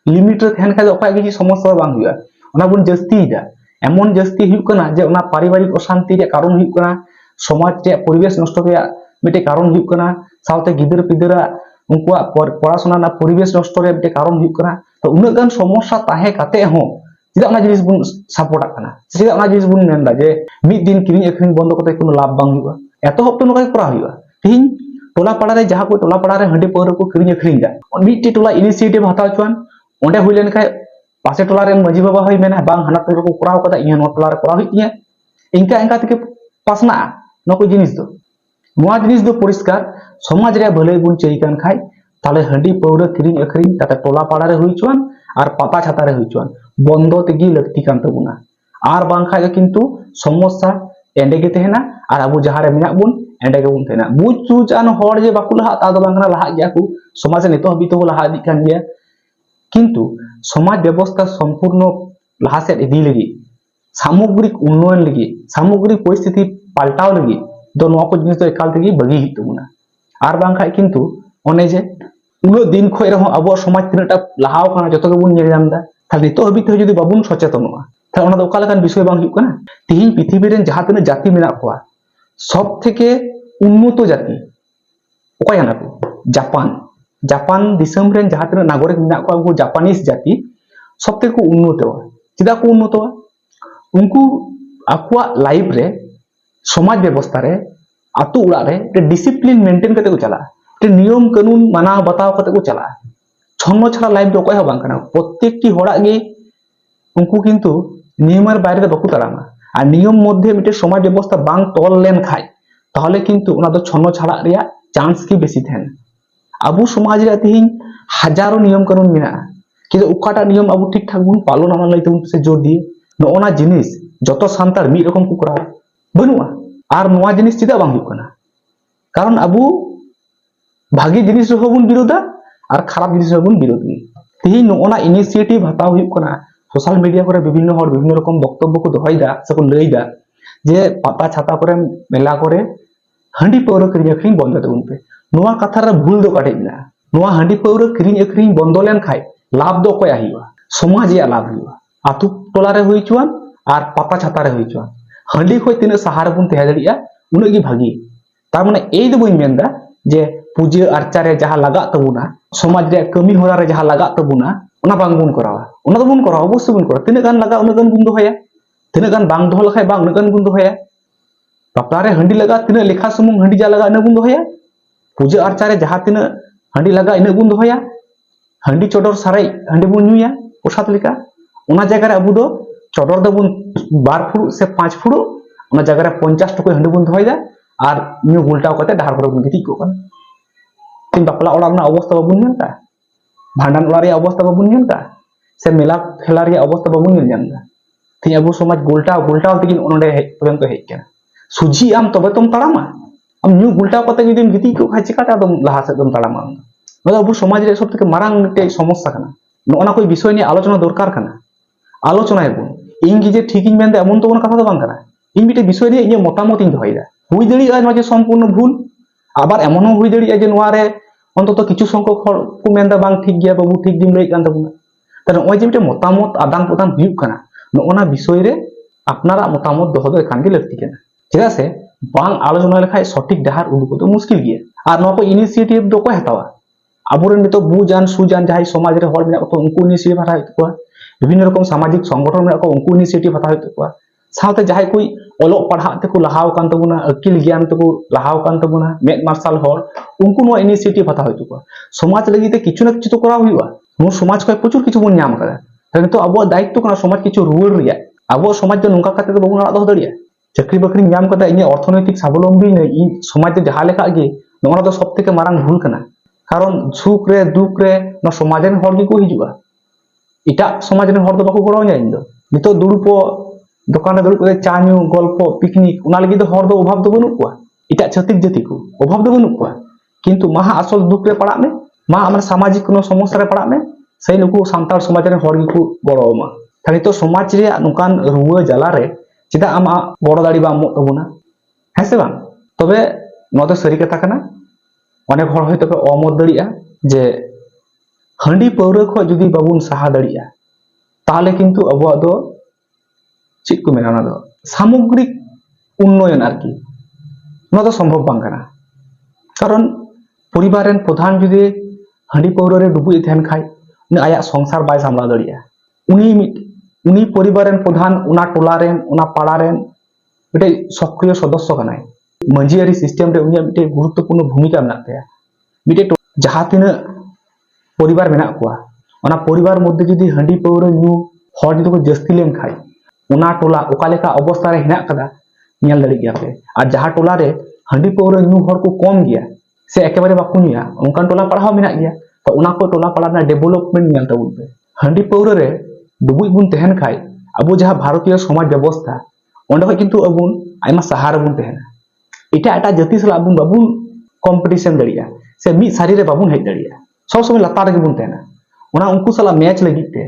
ᱞᱤᱢᱤᱴ ᱨᱮ ᱛᱟᱦᱮᱱ ᱠᱷᱟᱡ ᱫᱚ ᱚᱠᱚᱭᱟᱜ ᱜᱮ ᱪᱮᱫ ᱥᱚᱢᱚᱥᱥᱟ ᱫᱚ ᱵᱟᱝ ᱦᱩᱭᱩᱜᱼᱟ ᱚᱱᱟ ᱵᱚᱱ ᱡᱟᱹᱥᱛᱤᱭᱮᱫᱟ এমন জাস্তি ᱦᱩᱭᱩᱜ ᱠᱟᱱᱟ ᱡᱮ ᱚᱱᱟ ᱯᱟরিবারিক অশান্তি ᱨᱮᱭᱟᱜ কারণ ᱦᱩᱭᱩᱜ ᱠᱟᱱᱟ ᱥᱚᱢᱟᱡᱽ ᱨᱮᱭᱟᱜ ᱯᱚᱨᱤᱵᱮᱥ ᱱᱚᱥᱴᱚ ᱨᱮᱭᱟᱜ ᱢᱤᱫᱴᱮᱡ কারণ ᱦᱩᱭᱩᱜ ᱠᱟᱱᱟ ᱥᱟᱶᱛᱮ ᱜᱤᱫᱟᱹᱨ ᱯᱤᱫᱟᱹᱨᱟᱜ ᱩᱱᱠᱩᱣᱟᱜ পড়াশোনা ᱨᱮᱱᱟᱜ ᱯᱚরিবেশ নষ্ট ᱨᱮᱭᱟᱜ ᱢᱤᱫᱴᱮᱡ কারণ ᱦᱩᱭᱩᱜ ᱠᱟᱱᱟ ᱛᱚ ᱩᱱᱟᱹᱜ গান ᱥᱚᱢᱚᱥᱥᱟ ᱛᱟᱦᱮᱸ ᱠᱟᱛᱮ ᱦᱚᱸ ᱪᱮᱫᱟᱜ ᱚᱱᱟ ᱡᱤᱱᱤস ᱵᱚᱱ ᱥᱟᱯᱳর্ᱴᱟᱜ ᱠᱟᱱᱟ ᱪᱮᱫᱟᱜ ᱚᱱᱟ ᱡᱤᱱᱤস ᱵᱚᱱ ᱢᱮᱱᱫᱟ ᱡᱮ ᱢᱤᱫ দিন কিনে আᱹᱠᱷরিᱧ বন্ধ করতে কোনো লাভ ᱵᱟᱝ ᱦᱩᱭᱩᱜᱼᱟ এᱛᱚᱦᱚᱵ ᱛᱚ ᱱᱚᱝᱠᱟ ᱠᱚᱨᱟᱣ ᱦᱩᱭᱩᱜᱼᱟ ᱛᱤᱦᱤᱧ ᱴᱚᱞᱟ ᱯᱟᱲᱟ ᱨᱮ ᱡᱟᱦᱟᱸ ᱠᱚ ᱴᱚᱞᱟ ᱯᱟᱲᱟ ᱨᱮ ᱦᱟᱺᱰᱤ ᱯᱟᱹᱣᱨᱟᱹ ᱠᱚ ᱠᱤᱨᱤᱧ ᱟᱹᱠᱷᱨᱤᱧᱮᱫᱟ ᱮᱫᱟ ᱢᱤᱫᱴᱮᱡ ᱴᱚᱞᱟ ᱤᱱᱤᱥᱤᱭᱮᱴᱤᱵᱷ ᱦᱟᱛᱟᱣ ᱪᱚᱣᱟᱱ ᱚᱸᱰᱮ ᱦᱩᱭ ᱞᱮᱱᱠᱷᱟᱱ ᱯᱟᱥᱮ ᱴᱚᱞᱟ ᱨᱮᱱ ᱢᱟᱹᱡᱷᱤ ᱵᱟᱵᱟ ᱦᱚᱸᱭ ᱢᱮᱱᱟ ᱵᱟᱝ ᱦᱟᱱᱟ ᱴᱚᱞᱟ ᱠᱚ ᱠᱚᱨᱟᱣ ᱠᱟᱫᱟ ᱤᱧ ᱱᱚᱣᱟ ᱴᱚᱞᱟ ᱨᱮ ᱠᱚᱨᱟᱣ ᱦᱩᱭᱩᱜ ᱛᱤᱧᱟᱹ ᱤᱱᱠᱟ ᱤᱱᱠᱟ ᱛᱮᱜᱮ ᱯᱟᱥᱱᱟᱜᱼᱟ ᱱᱚᱣᱟ ᱠᱚ ᱡᱤᱱᱤᱥ ᱫᱚ ᱱᱚᱣᱟ ᱡᱤᱱᱤᱥ ᱫᱚ ᱯᱚᱨᱤষ্ᱠᱟᱨ ᱥᱚᱢᱟᱡᱽ ᱨᱮᱭᱟᱜ ᱵᱷᱟᱹᱞᱟᱹᱭ ᱵᱚᱱ ᱪᱟᱹᱭ ᱠᱟᱱ ᱠᱷᱟᱡ ᱛᱟᱦᱞᱮ ᱦᱟᱺᱰᱤ ᱯᱟᱹᱣᱨᱟᱹ ᱠᱤᱨᱤᱧ ᱟᱹᱠᱷᱨᱤᱧ ᱛᱟᱛᱮ ᱴᱚᱞᱟ ᱯᱟᱲᱟᱨᱮ ᱦᱩᱭ ᱦᱚᱪᱚᱣᱟᱱ ᱟᱨ ᱯᱟᱛᱟ ᱪᱷᱟᱛᱟᱨᱮ ᱦᱩᱭ ᱦᱚᱪᱚᱣᱟᱱ ᱵᱚᱱᱫᱚ ᱛᱮᱜᱮ ᱞᱟᱹᱠᱛᱤ ᱠᱟᱱ ᱛᱟᱵᱚᱱᱟ আর ᱠᱤᱱᱛᱩ ᱥᱚᱢᱚᱥᱥᱟ সমস্যা এন্ডেগে তেহেনা আর আবু যাহারে ᱢᱮᱱᱟᱜ ᱵᱚᱱ ᱮᱸᱰᱮ ᱜᱮᱵᱚᱱ ᱛᱟᱦᱮᱱᱟ ᱵᱩᱡᱽ ᱥᱩᱡᱟᱱ ᱦᱚᱲ ᱡᱮ ᱵᱟᱠᱚ ᱞᱟᱦᱟᱜ ᱛᱟ ᱫᱚ ᱵᱟᱝ ᱠᱟᱱᱟ ᱞᱟᱦᱟᱜ ᱜᱮᱭᱟ ᱠᱚ ᱥᱚᱢᱟᱡᱽ ᱱᱤᱛᱚᱜ ᱦᱟᱹᱵᱤᱡ ᱛᱮᱠᱚ ᱞᱟᱦᱟ ᱤᱫᱤᱜ ᱠᱟᱱ ᱜᱮᱭᱟ কিন্তু সমাজ ব্যবস্থা সম্পূর্ণ লাহাসের ইদি লাগি সামগ্রিক উন্নয়ন লাগি সামগ্রিক পরিস্থিতি পাল্টাও লাগি তো নোয়াকো জিনিস তো একাল থেকে বাগি হিত তোমরা আর বাংখাই কিন্তু অনে যে উনো দিন খয় রহম আবো সমাজ তিনটা লাহাও কানা যত কে বুন জাম দা তাহলে নিতো হবি থেকে যদি বাবুন সচেতন তাহলে ওনা দোকালাকান বিষয় বাং হিক কানা তিহিন পৃথিবীর যাহা তিন জাতি মেনা কোয়া সব থেকে ᱩᱱᱱᱚᱛᱚ ᱡᱟᱹᱛᱤ ᱚᱠᱚᱭ ᱠᱟᱱᱟ ᱠᱚ ᱡᱟᱯᱟᱱ ᱡᱟᱯᱟᱱ ᱫᱤᱥᱚᱢ ᱨᱮᱱ ᱡᱟᱦᱟᱸ ᱛᱤᱱᱟᱹᱜ ᱱᱟᱜᱚᱨᱤᱠ ᱢᱮᱱᱟᱜ ᱠᱚᱣᱟ ᱩᱱᱠᱩ ᱡᱟᱯᱟᱱᱤজ ᱡᱟᱹᱛᱤ ᱥᱚᱵ থেকে ᱠᱚ ᱩন্ᱱᱚᱛᱚᱣᱟ ᱪᱮᱫᱟᱜ ᱠᱚ ᱩন্ᱱᱚᱛᱚᱣᱟ ᱩᱱᱠᱩ ᱟᱠᱚᱣᱟᱜ ᱞᱟᱭᱤᱯ ᱨᱮ ᱥᱚᱢᱟᱡᱽ ᱵᱮᱵᱚᱥᱛᱷᱟ ᱨᱮ ᱟᱛᱳ ᱚᱲᱟᱜ ᱨᱮ ᱢᱤᱫᱴᱮᱱ ᱰᱤᱥিᱯᱞᱤন ᱢᱮᱱᱴᱮᱱ ᱠᱟᱛᱮ ᱠᱚ ᱪᱟᱞᱟᱜᱼᱟ ᱢᱤᱫᱴᱮᱱ নিয়ম কানুন মানাᱣ বাতাও কাᱛে ᱠᱚ ᱪᱟᱞᱟᱜᱼᱟ ছন্ন ছাড়া লাইফ ᱫᱚ ᱚᱠᱚᱭ ᱦᱚᱸ ᱵᱟᱝ ᱠᱟᱱᱟ ᱯᱨᱚত্যেকটি ᱦᱚᱲᱟᱜ ᱜᱮ ᱩᱱᱠᱩ কিন্তু নিয়মের বাইরে ᱫᱚ ᱵᱟᱠᱚ ᱛᱟᱲᱟᱢᱟ আর নিয়ম মধ্যে মিটে সময় ব্যবস্থা বাং তল লেন খায়। তাহলে কিন্তু ওনাদের ছন্ন ছাড়া রিয়া চান্স কি বেশি থেন? আবু সমাজ রে তিহিন হাজারো নিয়ম কানুন মিনা। কিন্তু উকাটা নিয়ম আবু ঠিকঠাক বুন পালন আমার লাইতে বুন সে জোর দিয়ে নোনা জিনিস, যত সান্তার মিট রকম কুকুরা করা বনুয়া আর নোয়া জিনিস চিদা বাং হুক না। কারণ আবু ভাগি জিনিস রহবুন বিরোধা, আর খারাপ জিনিস রহবুন বিরোধী। তিহিন নোনা ইনিশিয়েটিভ হাতা হুক না ᱥᱳᱥᱟᱞ ᱢᱤᱰᱤᱭᱟ ᱠᱚᱨᱮ ᱵᱤᱵᱷᱤᱱᱱᱚ ᱦᱚᱲ ᱵᱤᱵᱷᱤᱱᱱᱚ ᱨᱚᱠᱚᱢ ᱵᱚᱠᱛᱚᱵᱵᱚ ᱠᱚ ᱫᱚᱦᱚᱭᱮᱫᱟ ᱥᱮᱠᱚ ᱞᱟᱹᱭᱮᱫᱟ ᱡᱮ ᱯᱟᱛᱟ ᱪᱷᱟᱛᱟ ᱠᱚᱨᱮ ᱢᱮᱞᱟ ᱠᱚᱨᱮ ᱦᱟᱺᱰᱤ ᱯᱟᱹᱣᱨᱟᱹ ᱠᱤᱨᱤᱧ ᱟᱹᱠᱷᱨᱤᱧ ᱵᱚᱱᱫᱚ ᱛᱟᱵᱚᱱ ᱯᱮ ᱱᱚᱣᱟ ᱠᱟᱛᱷᱟ ᱨᱮ ᱵᱷᱩᱞ ᱫᱚ ᱠᱟᱹᱴᱤᱡ ᱢᱮᱱᱟᱜᱼᱟ ᱱᱚᱣᱟ ᱦᱟᱺᱰᱤ ᱯᱟᱹᱣᱨᱟᱹ ᱠᱤᱨᱤᱧ ᱟᱹᱠᱷᱨᱤᱧ ᱵᱚᱱᱫᱚ ᱞᱮᱱᱠᱷᱟᱱ ᱞᱟᱵᱷ ᱫᱚ ᱚᱠᱚᱭᱟᱜ ᱦᱩᱭᱩᱜᱼᱟ ᱥᱚᱢᱟᱡᱽ ᱨᱮᱭᱟᱜ ᱞᱟᱵᱷ ᱦᱩᱭᱩᱜᱼᱟ ᱟᱛᱳ ᱴᱚᱞᱟᱨᱮ ᱦᱩᱭ ᱦᱚᱪᱚᱣᱟᱱ ᱟᱨ ᱯᱟᱛᱟ ᱪᱷᱟᱛᱟᱨᱮ ᱦᱩᱭ ᱦᱚᱪᱚᱣᱟᱱ ᱦᱟᱺᱰᱤ ᱠᱷᱚᱱ ᱛᱤᱱᱟᱹᱜ ᱥᱟᱦᱟ ᱨᱮᱵᱚᱱ ᱛᱟᱦᱮᱸ ᱫᱟᱲᱮᱭᱟᱜᱼᱟ ᱩᱱᱟᱹᱜ ᱜᱮ ᱵᱷᱟᱹᱜᱤ ᱛᱟᱨ ᱢᱟᱱᱮ ᱮᱭ ᱫᱚ ᱵᱟᱹᱧ ᱢᱮᱱᱫᱟ ᱡᱮ ᱯᱩᱡᱟᱹ ᱟᱨᱪᱟᱨᱮ ᱡᱟᱦᱟᱸ ᱞᱟᱜᱟᱜ ᱛᱟᱵᱚᱱᱟ ᱥᱚᱢᱟᱡᱽ ᱨᱮᱭᱟᱜ ᱠᱟᱹᱢᱤ ᱦᱚᱨᱟ ᱨᱮ ᱡᱟᱦᱟᱸ ᱞᱟᱜᱟᱜ ᱛᱟᱵᱚᱱᱟ ᱚᱱᱟ ᱵᱟᱝ ᱵᱚᱱ ᱠᱚᱨᱟᱣᱟ ᱚᱱᱟ ᱫᱚᱵᱚᱱ ᱠᱚᱨᱟᱣᱟ ᱚᱵᱚᱥᱥᱳᱭ ᱵᱚᱱ ᱠᱚᱨᱟᱣᱟ ᱛᱤᱱᱟᱹᱜ ᱜᱟᱱ ᱞᱟᱜᱟᱜᱼᱟ ᱩᱱᱟᱹᱜ ᱜᱟᱱ ᱵᱚᱱ ᱫᱚᱦᱚᱭᱟ ᱛᱤᱱᱟᱹᱜ ᱜᱟᱱ ᱵᱟᱝ ᱫᱚᱦᱚ ᱞᱮᱠᱷᱟᱡ ᱵᱟᱝ ᱩᱱᱟᱹᱜ ᱜᱟᱱ ᱵᱚᱱ ᱫᱚᱦᱚᱭᱟ ᱵᱟᱯᱞᱟ ᱨᱮ ᱦᱟᱺᱰᱤ ᱞᱟᱜᱟᱜ ᱛᱤᱱᱟᱹᱜ ᱞᱮᱠᱷᱟ ᱥᱩᱢᱩᱝ ᱦᱟᱺᱰᱤ ᱡᱟ ᱞᱟᱜᱟᱜᱼᱟ ᱤᱱᱟᱹᱜ ᱵᱚᱱ ᱫᱚᱦᱚᱭᱟ ᱯᱩᱡᱟᱹ ᱟᱨᱪᱟ ᱨᱮ ᱡᱟᱦᱟᱸ ᱛᱤᱱᱟᱹᱜ ᱦᱟᱺᱰᱤ ᱞᱟᱜᱟᱜᱼᱟ ᱤᱱᱟᱹᱜ ᱵᱚᱱ ᱫᱚᱦᱚᱭᱟ ᱦᱟᱺᱰᱤ ᱪᱚᱰᱚᱨ ᱥᱟᱨᱮᱡ ᱦᱟᱺᱰᱤ ᱵᱚᱱ ᱧᱩᱭᱟ ᱯᱨᱚᱥᱟᱫ ᱞᱮᱠᱟ ᱚᱱᱟ ᱡᱟᱭᱜᱟ ᱨᱮ ᱟᱵᱚ ᱫᱚ ᱪᱚᱰᱚᱨ ᱫᱟᱵᱚᱱ ᱵᱟᱨ ᱯᱷᱩᱲᱩᱜ ᱥᱮ ᱯᱟᱸᱪ ᱯᱷᱩᱲᱩᱜ ᱚᱱᱟ ᱡᱟᱭᱜᱟ ᱨᱮ ᱯᱚᱧᱪᱟᱥ ᱴᱩᱠᱩᱡ ᱦᱟᱺᱰᱤ ᱵᱚᱱ ᱫᱚᱦᱚᱭᱮᱫᱟ ᱟᱨ ᱧᱩ ᱜᱩᱞᱴᱟᱣ ᱠᱟᱛᱮ ᱰᱟᱦᱟᱨ ᱠᱚᱨᱮ ᱵᱚᱱ ᱜᱤᱛᱤᱡ ᱠᱚᱜ ᱠᱟᱱᱟ ᱵᱟᱯᱞᱟ ᱚᱲᱟᱜ ᱨᱮᱱᱟᱜ ᱚᱵᱚᱥᱛᱷᱟ ᱵᱟᱵᱚᱱ ᱧᱮᱞ ᱮᱫᱟ ᱵᱷᱟᱸᱰᱟᱱ ᱚᱲᱟᱜ ᱨᱮᱭᱟᱜ ᱚᱵᱚᱥᱛᱷᱟ ᱵᱟᱵᱚᱱ ᱧᱮᱞ ᱠᱟᱜᱼᱟ ᱥᱮ ᱢᱮᱞᱟ ᱠᱷᱮᱞᱟ ᱨᱮᱭᱟᱜ ᱚᱵᱚᱥᱛᱷᱟ ᱵᱟᱵᱚᱱ ᱧᱮᱞ ᱧᱟᱢ ᱮᱫᱟ ᱛᱮᱦᱮᱧ ᱟᱵᱚ ᱥᱚᱢᱟᱡᱽ ᱜᱩᱞᱴᱟᱣ ᱜᱩᱞᱴᱟᱣ ᱛᱮᱜᱮ ᱱᱚᱰᱮ ᱦᱮᱡ ᱯᱚᱨᱡᱚᱱᱛᱚ ᱦᱮᱡ ᱟᱠᱟᱱᱟ ᱥᱩᱡᱷᱤ ᱟᱢ ᱛᱚᱵᱮ ᱛᱚᱢ ᱛᱟᱲᱟᱢᱟ ᱟᱢ ᱧᱩ ᱜᱩᱞᱴᱟᱣ ᱠᱟᱛᱮ ᱡᱩᱫᱤᱢ ᱜᱤᱛᱤᱡ ᱠᱚᱜ ᱠᱷᱟᱱ ᱪᱤᱠᱟᱹᱛᱮ ᱟᱫᱚᱢ ᱞᱟᱦᱟ ᱥᱮᱫ ᱫᱚᱢ ᱛᱟᱲᱟᱢᱟ ᱱᱚᱣᱟ ᱟᱵᱚ ᱥᱚᱢᱟᱡᱽ ᱨᱮᱭᱟᱜ ᱥᱚᱵ থেকে ᱢᱟᱨᱟᱝ ᱢᱤᱫᱴᱮᱡ ᱥᱚᱢᱚᱥᱥᱟ ᱠᱟᱱᱟ ᱱᱚᱜᱼᱚ ᱱᱚᱣᱟ ᱠᱚ ᱵᱤᱥᱚᱭ ᱱᱤᱭᱮ ᱟলোচনা ᱫᱚᱨᱠᱟর ᱠᱟᱱᱟ ᱟলোᱪᱚᱱᱟᱭᱟᱵᱚᱱ ᱤᱧ ᱜᱮ ᱡᱮ ᱴᱷᱤᱠᱤᱧ ᱢᱮᱱᱫᱟ ᱮᱢᱚᱱ ᱛᱚ ᱠᱳᱱᱳ ᱠᱟᱛᱷᱟ ᱫᱚ ᱵᱟᱝ ᱠᱟᱱᱟ ᱤᱧ ᱢᱤᱫᱴᱮᱡ ᱵᱤᱥᱚᱭ ᱨᱮ ᱤᱧᱟᱹᱜ ᱢᱚᱛᱟᱢᱚᱛ ᱤᱧ ᱫᱚᱦᱚᱭᱮᱫᱟ ᱦᱩᱭ ᱫᱟᱲᱮᱭᱟᱜᱼᱟ ᱱᱚᱣᱟ ᱡᱮ ᱥᱚᱢᱯূর্ণ ᱵᱷᱩᱞ আবার এমন ᱦᱚᱸ ᱦᱩᱭ ᱫᱟᱲᱮᱭᱟᱜᱼᱟ যে ᱱᱚᱣᱟ ᱨᱮ অন্তত কিছু সংখ্যক হর ᱠᱚ ᱢᱮᱱᱫᱟ ᱵᱟᱝ ᱴᱷᱤᱠ ᱜᱮᱭᱟ ᱵᱟᱹᱵᱩ ᱴᱷᱤᱠ ᱜᱮᱢ ᱞᱟᱹᱭ ᱠᱟᱱ ᱛᱟᱵᱚᱱᱟ ᱛᱟᱦᱞᱮ ᱱᱚᱜᱼᱚᱭ ᱡᱮ ᱢᱤᱫᱴᱮᱱ ᱢᱚᱛᱟᱢᱚᱛ ᱟᱫᱟᱱ প্রদান ᱦᱩᱭᱩᱜ ᱠᱟᱱᱟ ᱱᱚᱜᱼᱚᱱᱟ ᱵᱤᱥᱚᱭ ᱨᱮ আপনারা মতামত দহ ᱫᱚ এখান ᱜᱮ ᱞᱟᱹᱠᱛᱤ ᱠᱟᱱᱟ ᱪᱮᱫᱟᱜ ᱥᱮ ᱵᱟᱝ ᱟᱞᱳᱪᱚᱱᱟ ᱞᱮᱠᱷᱟᱡ ᱥᱚᱴᱷᱤক ᱰᱟᱦᱟᱨ ᱩᱰᱩᱠᱚᱜ ᱫᱚ ᱢᱩᱥᱠᱤᱞ ᱜᱮᱭᱟ ᱟᱨ ᱱᱚᱣᱟ ᱠᱚ ᱤᱱᱤᱥᱤᱭᱮᱴᱤᱵᱷ ᱫᱚ ᱚᱠᱚᱭ ᱦᱟᱛᱟᱣᱟ ᱟᱵᱚᱨᱮᱱ ᱱᱤᱛᱚᱜ ᱵᱩᱡᱟᱱ ᱥᱩᱡᱟᱱ ᱡᱟᱦᱟᱸᱭ ᱥᱚᱢᱟᱡ ᱨᱮ ᱦᱚᱲ ᱢᱮᱱᱟᱜ ᱠᱚ ᱩᱱᱠᱩ ইᱱᱤᱥᱤᱭᱮᱴᱤᱵᱷ ᱦᱟᱛᱟᱣ ᱦᱩᱭᱩᱜ ᱛᱟᱠᱚᱣᱟ বিভিন্ন রকম সামাজিক সংগঠন মেরা ইনিশিয়েটিভ হাতা হইতে পারে ᱥᱟᱶᱛᱮ ᱡᱟᱦᱟᱸᱭ ᱠᱚ ᱚᱞᱚᱜ ᱯᱟᱲᱦᱟᱜ ᱛᱮᱠᱚ ᱞᱟᱦᱟᱣ ᱟᱠᱟᱱ ᱛᱟᱵᱚᱱᱟ ᱟᱹᱠᱤᱞ ᱜᱮᱭᱟᱱ ᱛᱮᱠᱚ ᱞᱟᱦᱟᱣ ᱟᱠᱟᱱ ᱛᱟᱵᱚᱱᱟ ᱢᱮᱫ ᱢᱟᱨᱥᱟᱞ ᱦᱚᱲ ᱩᱱᱠᱩ ᱱᱚᱣᱟ ᱤᱱᱤᱥᱤᱭᱮᱴᱤᱵᱷ ᱦᱟᱛᱟᱣ ᱦᱩᱭᱩᱜ ᱛᱟᱠᱚᱣᱟ ᱥᱚᱢᱟᱡᱽ ᱞᱟᱹᱜᱤᱫ ᱛᱮ ᱠᱤᱪᱷᱩ ᱱᱟ ᱠᱤᱪᱷᱩ ᱛᱚ ᱠᱚᱨᱟᱣ ᱦᱩᱭᱩᱜᱼᱟ ᱱᱚᱣᱟ ᱥᱚᱢᱟᱡᱽ ᱠᱷᱚᱱ ᱯᱨᱚᱪᱩᱨ ᱠᱤᱪᱷᱩ ᱵᱚᱱ ᱧᱟᱢ ᱟᱠᱟᱫᱟ ᱱᱤᱛᱚᱜ ᱟᱵᱚᱣᱟᱜ ᱫᱟᱭᱤᱛᱛᱚ ᱠᱟᱱᱟ ᱥᱚᱢᱟᱡᱽ ᱠᱤᱪᱷু ᱨᱩᱣᱟᱹᱲ ᱨᱮᱭᱟᱜ ᱟᱵᱚᱣᱟᱜ ᱥᱚᱢᱟᱡᱽ ᱫᱚ ᱱᱚᱝᱠᱟ ᱠᱟᱛᱮ ᱫᱚ ᱵᱟᱵᱚᱱ ᱟᱲᱟᱜ ᱫᱚᱦᱚ ᱫᱟᱲᱮᱭᱟᱜᱼᱟ চাকরি বাকরি নাম কথা ইনি অর্থনৈতিক স্বাবলম্বী নেই ই সমাজে যাহা লেখা গে নোনা তো সব থেকে মারাং ভুল কানা কারণ সুখ রে দুঃখ রে না সমাজের হর গেকো হিজুগা এটা সমাজের হর দো বাকো গড়াও নেই ইন্দো নিতো দুড়ুপো ᱫᱚᱠᱟᱱ ᱨᱮ ᱫᱩᱲᱩᱵ ᱠᱟᱛᱮ ᱪᱟ ᱧᱩ ᱜᱚᱞᱯᱚ ᱯᱤᱠᱱᱤᱠ ᱚᱱᱟ ᱞᱟᱹᱜᱤᱫ ᱫᱚ ᱦᱚᱲ ᱫᱚ ᱚᱵᱷᱟᱵᱽ ᱫᱚ ᱵᱟᱹᱱᱩᱜ ᱠᱚᱣᱟ ᱮᱴᱟᱜ ᱪᱷᱟᱹᱛᱤᱠ ᱡᱟᱹᱛᱤ ᱠᱚ ᱚᱵᱷᱟᱵᱽ ᱫᱚ ᱵᱟᱹᱱᱩᱜ ᱠᱚᱣᱟ ᱠᱤᱱᱛᱩ ᱢᱟᱦᱟ ᱟᱥᱚᱞ ᱫᱩᱠ ᱨᱮ ᱯᱟᱲᱟᱜ ᱢᱮ মা আমরা সামাজিক কোনো সমস্যা রে পড়া মে সেই নুকু সান্তাল সমাজ রে হড় গিকু বড় মা তাহলে তো সমাজ রে নুকান রুয়া জালা রে চিদা আমা বড় দাড়ি বা মত বনা হ্যাঁ সে বাং তবে নদে সরি কথা কানা অনেক হড় হয়তো পে অমত দাড়িয়া যে হাঁডি পাউরা খ যদি বাবুন সাহা দাড়িয়া তাহলে কিন্তু আবহাওয়া ᱪᱮᱫ ᱠᱚ ᱢᱮᱱᱟ ᱚᱱᱟ ᱫᱚ সামগ্রিক উন্নয়ন আর কি ᱚᱱᱟ ᱫᱚ ᱥᱚᱢᱵᱷᱚᱵ ᱵᱟᱝ ᱠᱟᱱᱟ ᱠᱟᱨᱚᱱ ᱯᱚᱨᱤᱵᱟᱨ ᱨᱮᱱ ᱯᱨᱚᱫᱷᱟᱱ ᱡᱩᱫᱤ ᱦᱟᱺᱰᱤ ᱯᱟᱹᱣᱨᱟᱹ ᱨᱮ ᱰᱩᱵᱩᱡ ᱛᱟᱦᱮᱱ ᱠᱷᱟᱡ ᱩᱱᱤ ᱟᱭᱟᱜ ᱥᱚᱝᱥᱟᱨ ᱵᱟᱭ ᱥᱟᱢᱲᱟᱣ ᱫᱟᱲᱮᱭᱟᱜᱼᱟ ᱩᱱᱤ ᱢᱤᱫ উনি পরিবারের প্রধান ওনা টোলারেন ওনা পাড়ারেন মিটাই সক্রিয় সদস্য কানাই মাঝিয়ারি সিস্টেমে উনি মিটাই গুরুত্বপূর্ণ ভূমিকা মেনাতে মিটাই যাহা তিনা পরিবার মেনা কোয়া ওনা পরিবার মধ্যে যদি হাঁডি পাউরা নু হর যদি জাস্তি লেন খায় ᱚᱱᱟ ᱴᱚᱞᱟ ᱚᱠᱟ ᱞᱮᱠᱟ ᱚᱵᱚᱥᱛᱷᱟ ᱨᱮ ᱦᱮᱱᱟᱜ ᱟᱠᱟᱫᱟ ᱧᱮᱞ ᱫᱟᱲᱮᱜ ᱜᱮᱭᱟ ᱯᱮ ᱟᱨ ᱡᱟᱦᱟᱸ ᱴᱚᱞᱟ ᱨᱮ ᱦᱟᱺᱰᱤ ᱯᱟᱹᱣᱨᱟᱹ ᱧᱩ ᱦᱚᱲ ᱠᱚ ᱠᱚᱢ ᱜᱮᱭᱟ ᱥᱮ ᱮᱠᱮᱵᱟᱨᱮ ᱵᱟᱠᱚ ᱧᱩᱭᱟ ᱚᱱᱠᱟᱱ ᱴᱚᱞᱟ ᱯᱟᱲᱦᱟᱣ ᱦᱚᱸ ᱢᱮᱱᱟᱜ ᱜᱮᱭᱟ ᱛᱚ ᱚᱱᱟ ᱠᱚ ᱴᱚᱞᱟ ᱯᱟᱲᱟ ᱨᱮᱱᱟᱜ ᱰᱮᱵᱷᱞᱚᱯᱢᱮᱱᱴ ᱧᱮᱞ ᱛᱟᱵᱚᱱ ᱯᱮ ᱦᱟᱺᱰᱤ ᱯᱟᱹᱣᱨᱟᱹ ᱨᱮ ᱰᱩᱵᱩᱡ ᱵᱚᱱ ᱛᱟᱦᱮᱱ ᱠᱷᱟᱡ ᱟᱵᱚ ᱡᱟᱦᱟᱸ ᱵᱷᱟᱨᱚᱛᱤᱭᱚ ᱥᱚᱢᱟᱡᱽ ᱵᱮᱵᱚᱥᱛᱷᱟ ᱚᱸᱰᱮ ᱠᱷᱚᱡ ᱠᱤᱱᱛᱩ ᱟᱵᱚ ᱟᱭᱢᱟ ᱥᱟᱦᱟ ᱨᱮᱵᱚᱱ ᱛᱟᱦᱮᱱᱟ ᱮᱴᱟᱜ ᱮᱴᱟᱜ ᱡᱟᱹᱛᱤ ᱥᱟᱞᱟᱜ ᱟᱵᱚ ᱵᱟᱵᱚᱱ ᱠᱚᱢᱯᱤᱴᱤᱥᱚᱱ ᱫᱟᱲᱮᱭᱟᱜᱼᱟ ᱥᱮ ᱢᱤᱫ ᱥᱟᱹᱨᱤ ᱨᱮ ᱵᱟᱵᱚᱱ ᱦᱮᱡ ᱫᱟᱲᱮᱭᱟᱜᱼᱟ ᱥᱚᱵ ᱥᱚᱢᱚᱭ ᱞᱟᱛᱟᱨ ᱨᱮᱜᱮ ᱵᱚᱱ ᱛᱟᱦᱮᱱᱟ ᱚᱱᱟ ᱩᱱᱠᱩ ᱥᱟᱞᱟᱜ ᱢᱮᱪ ᱞᱟᱹᱜᱤᱫ ᱛᱮ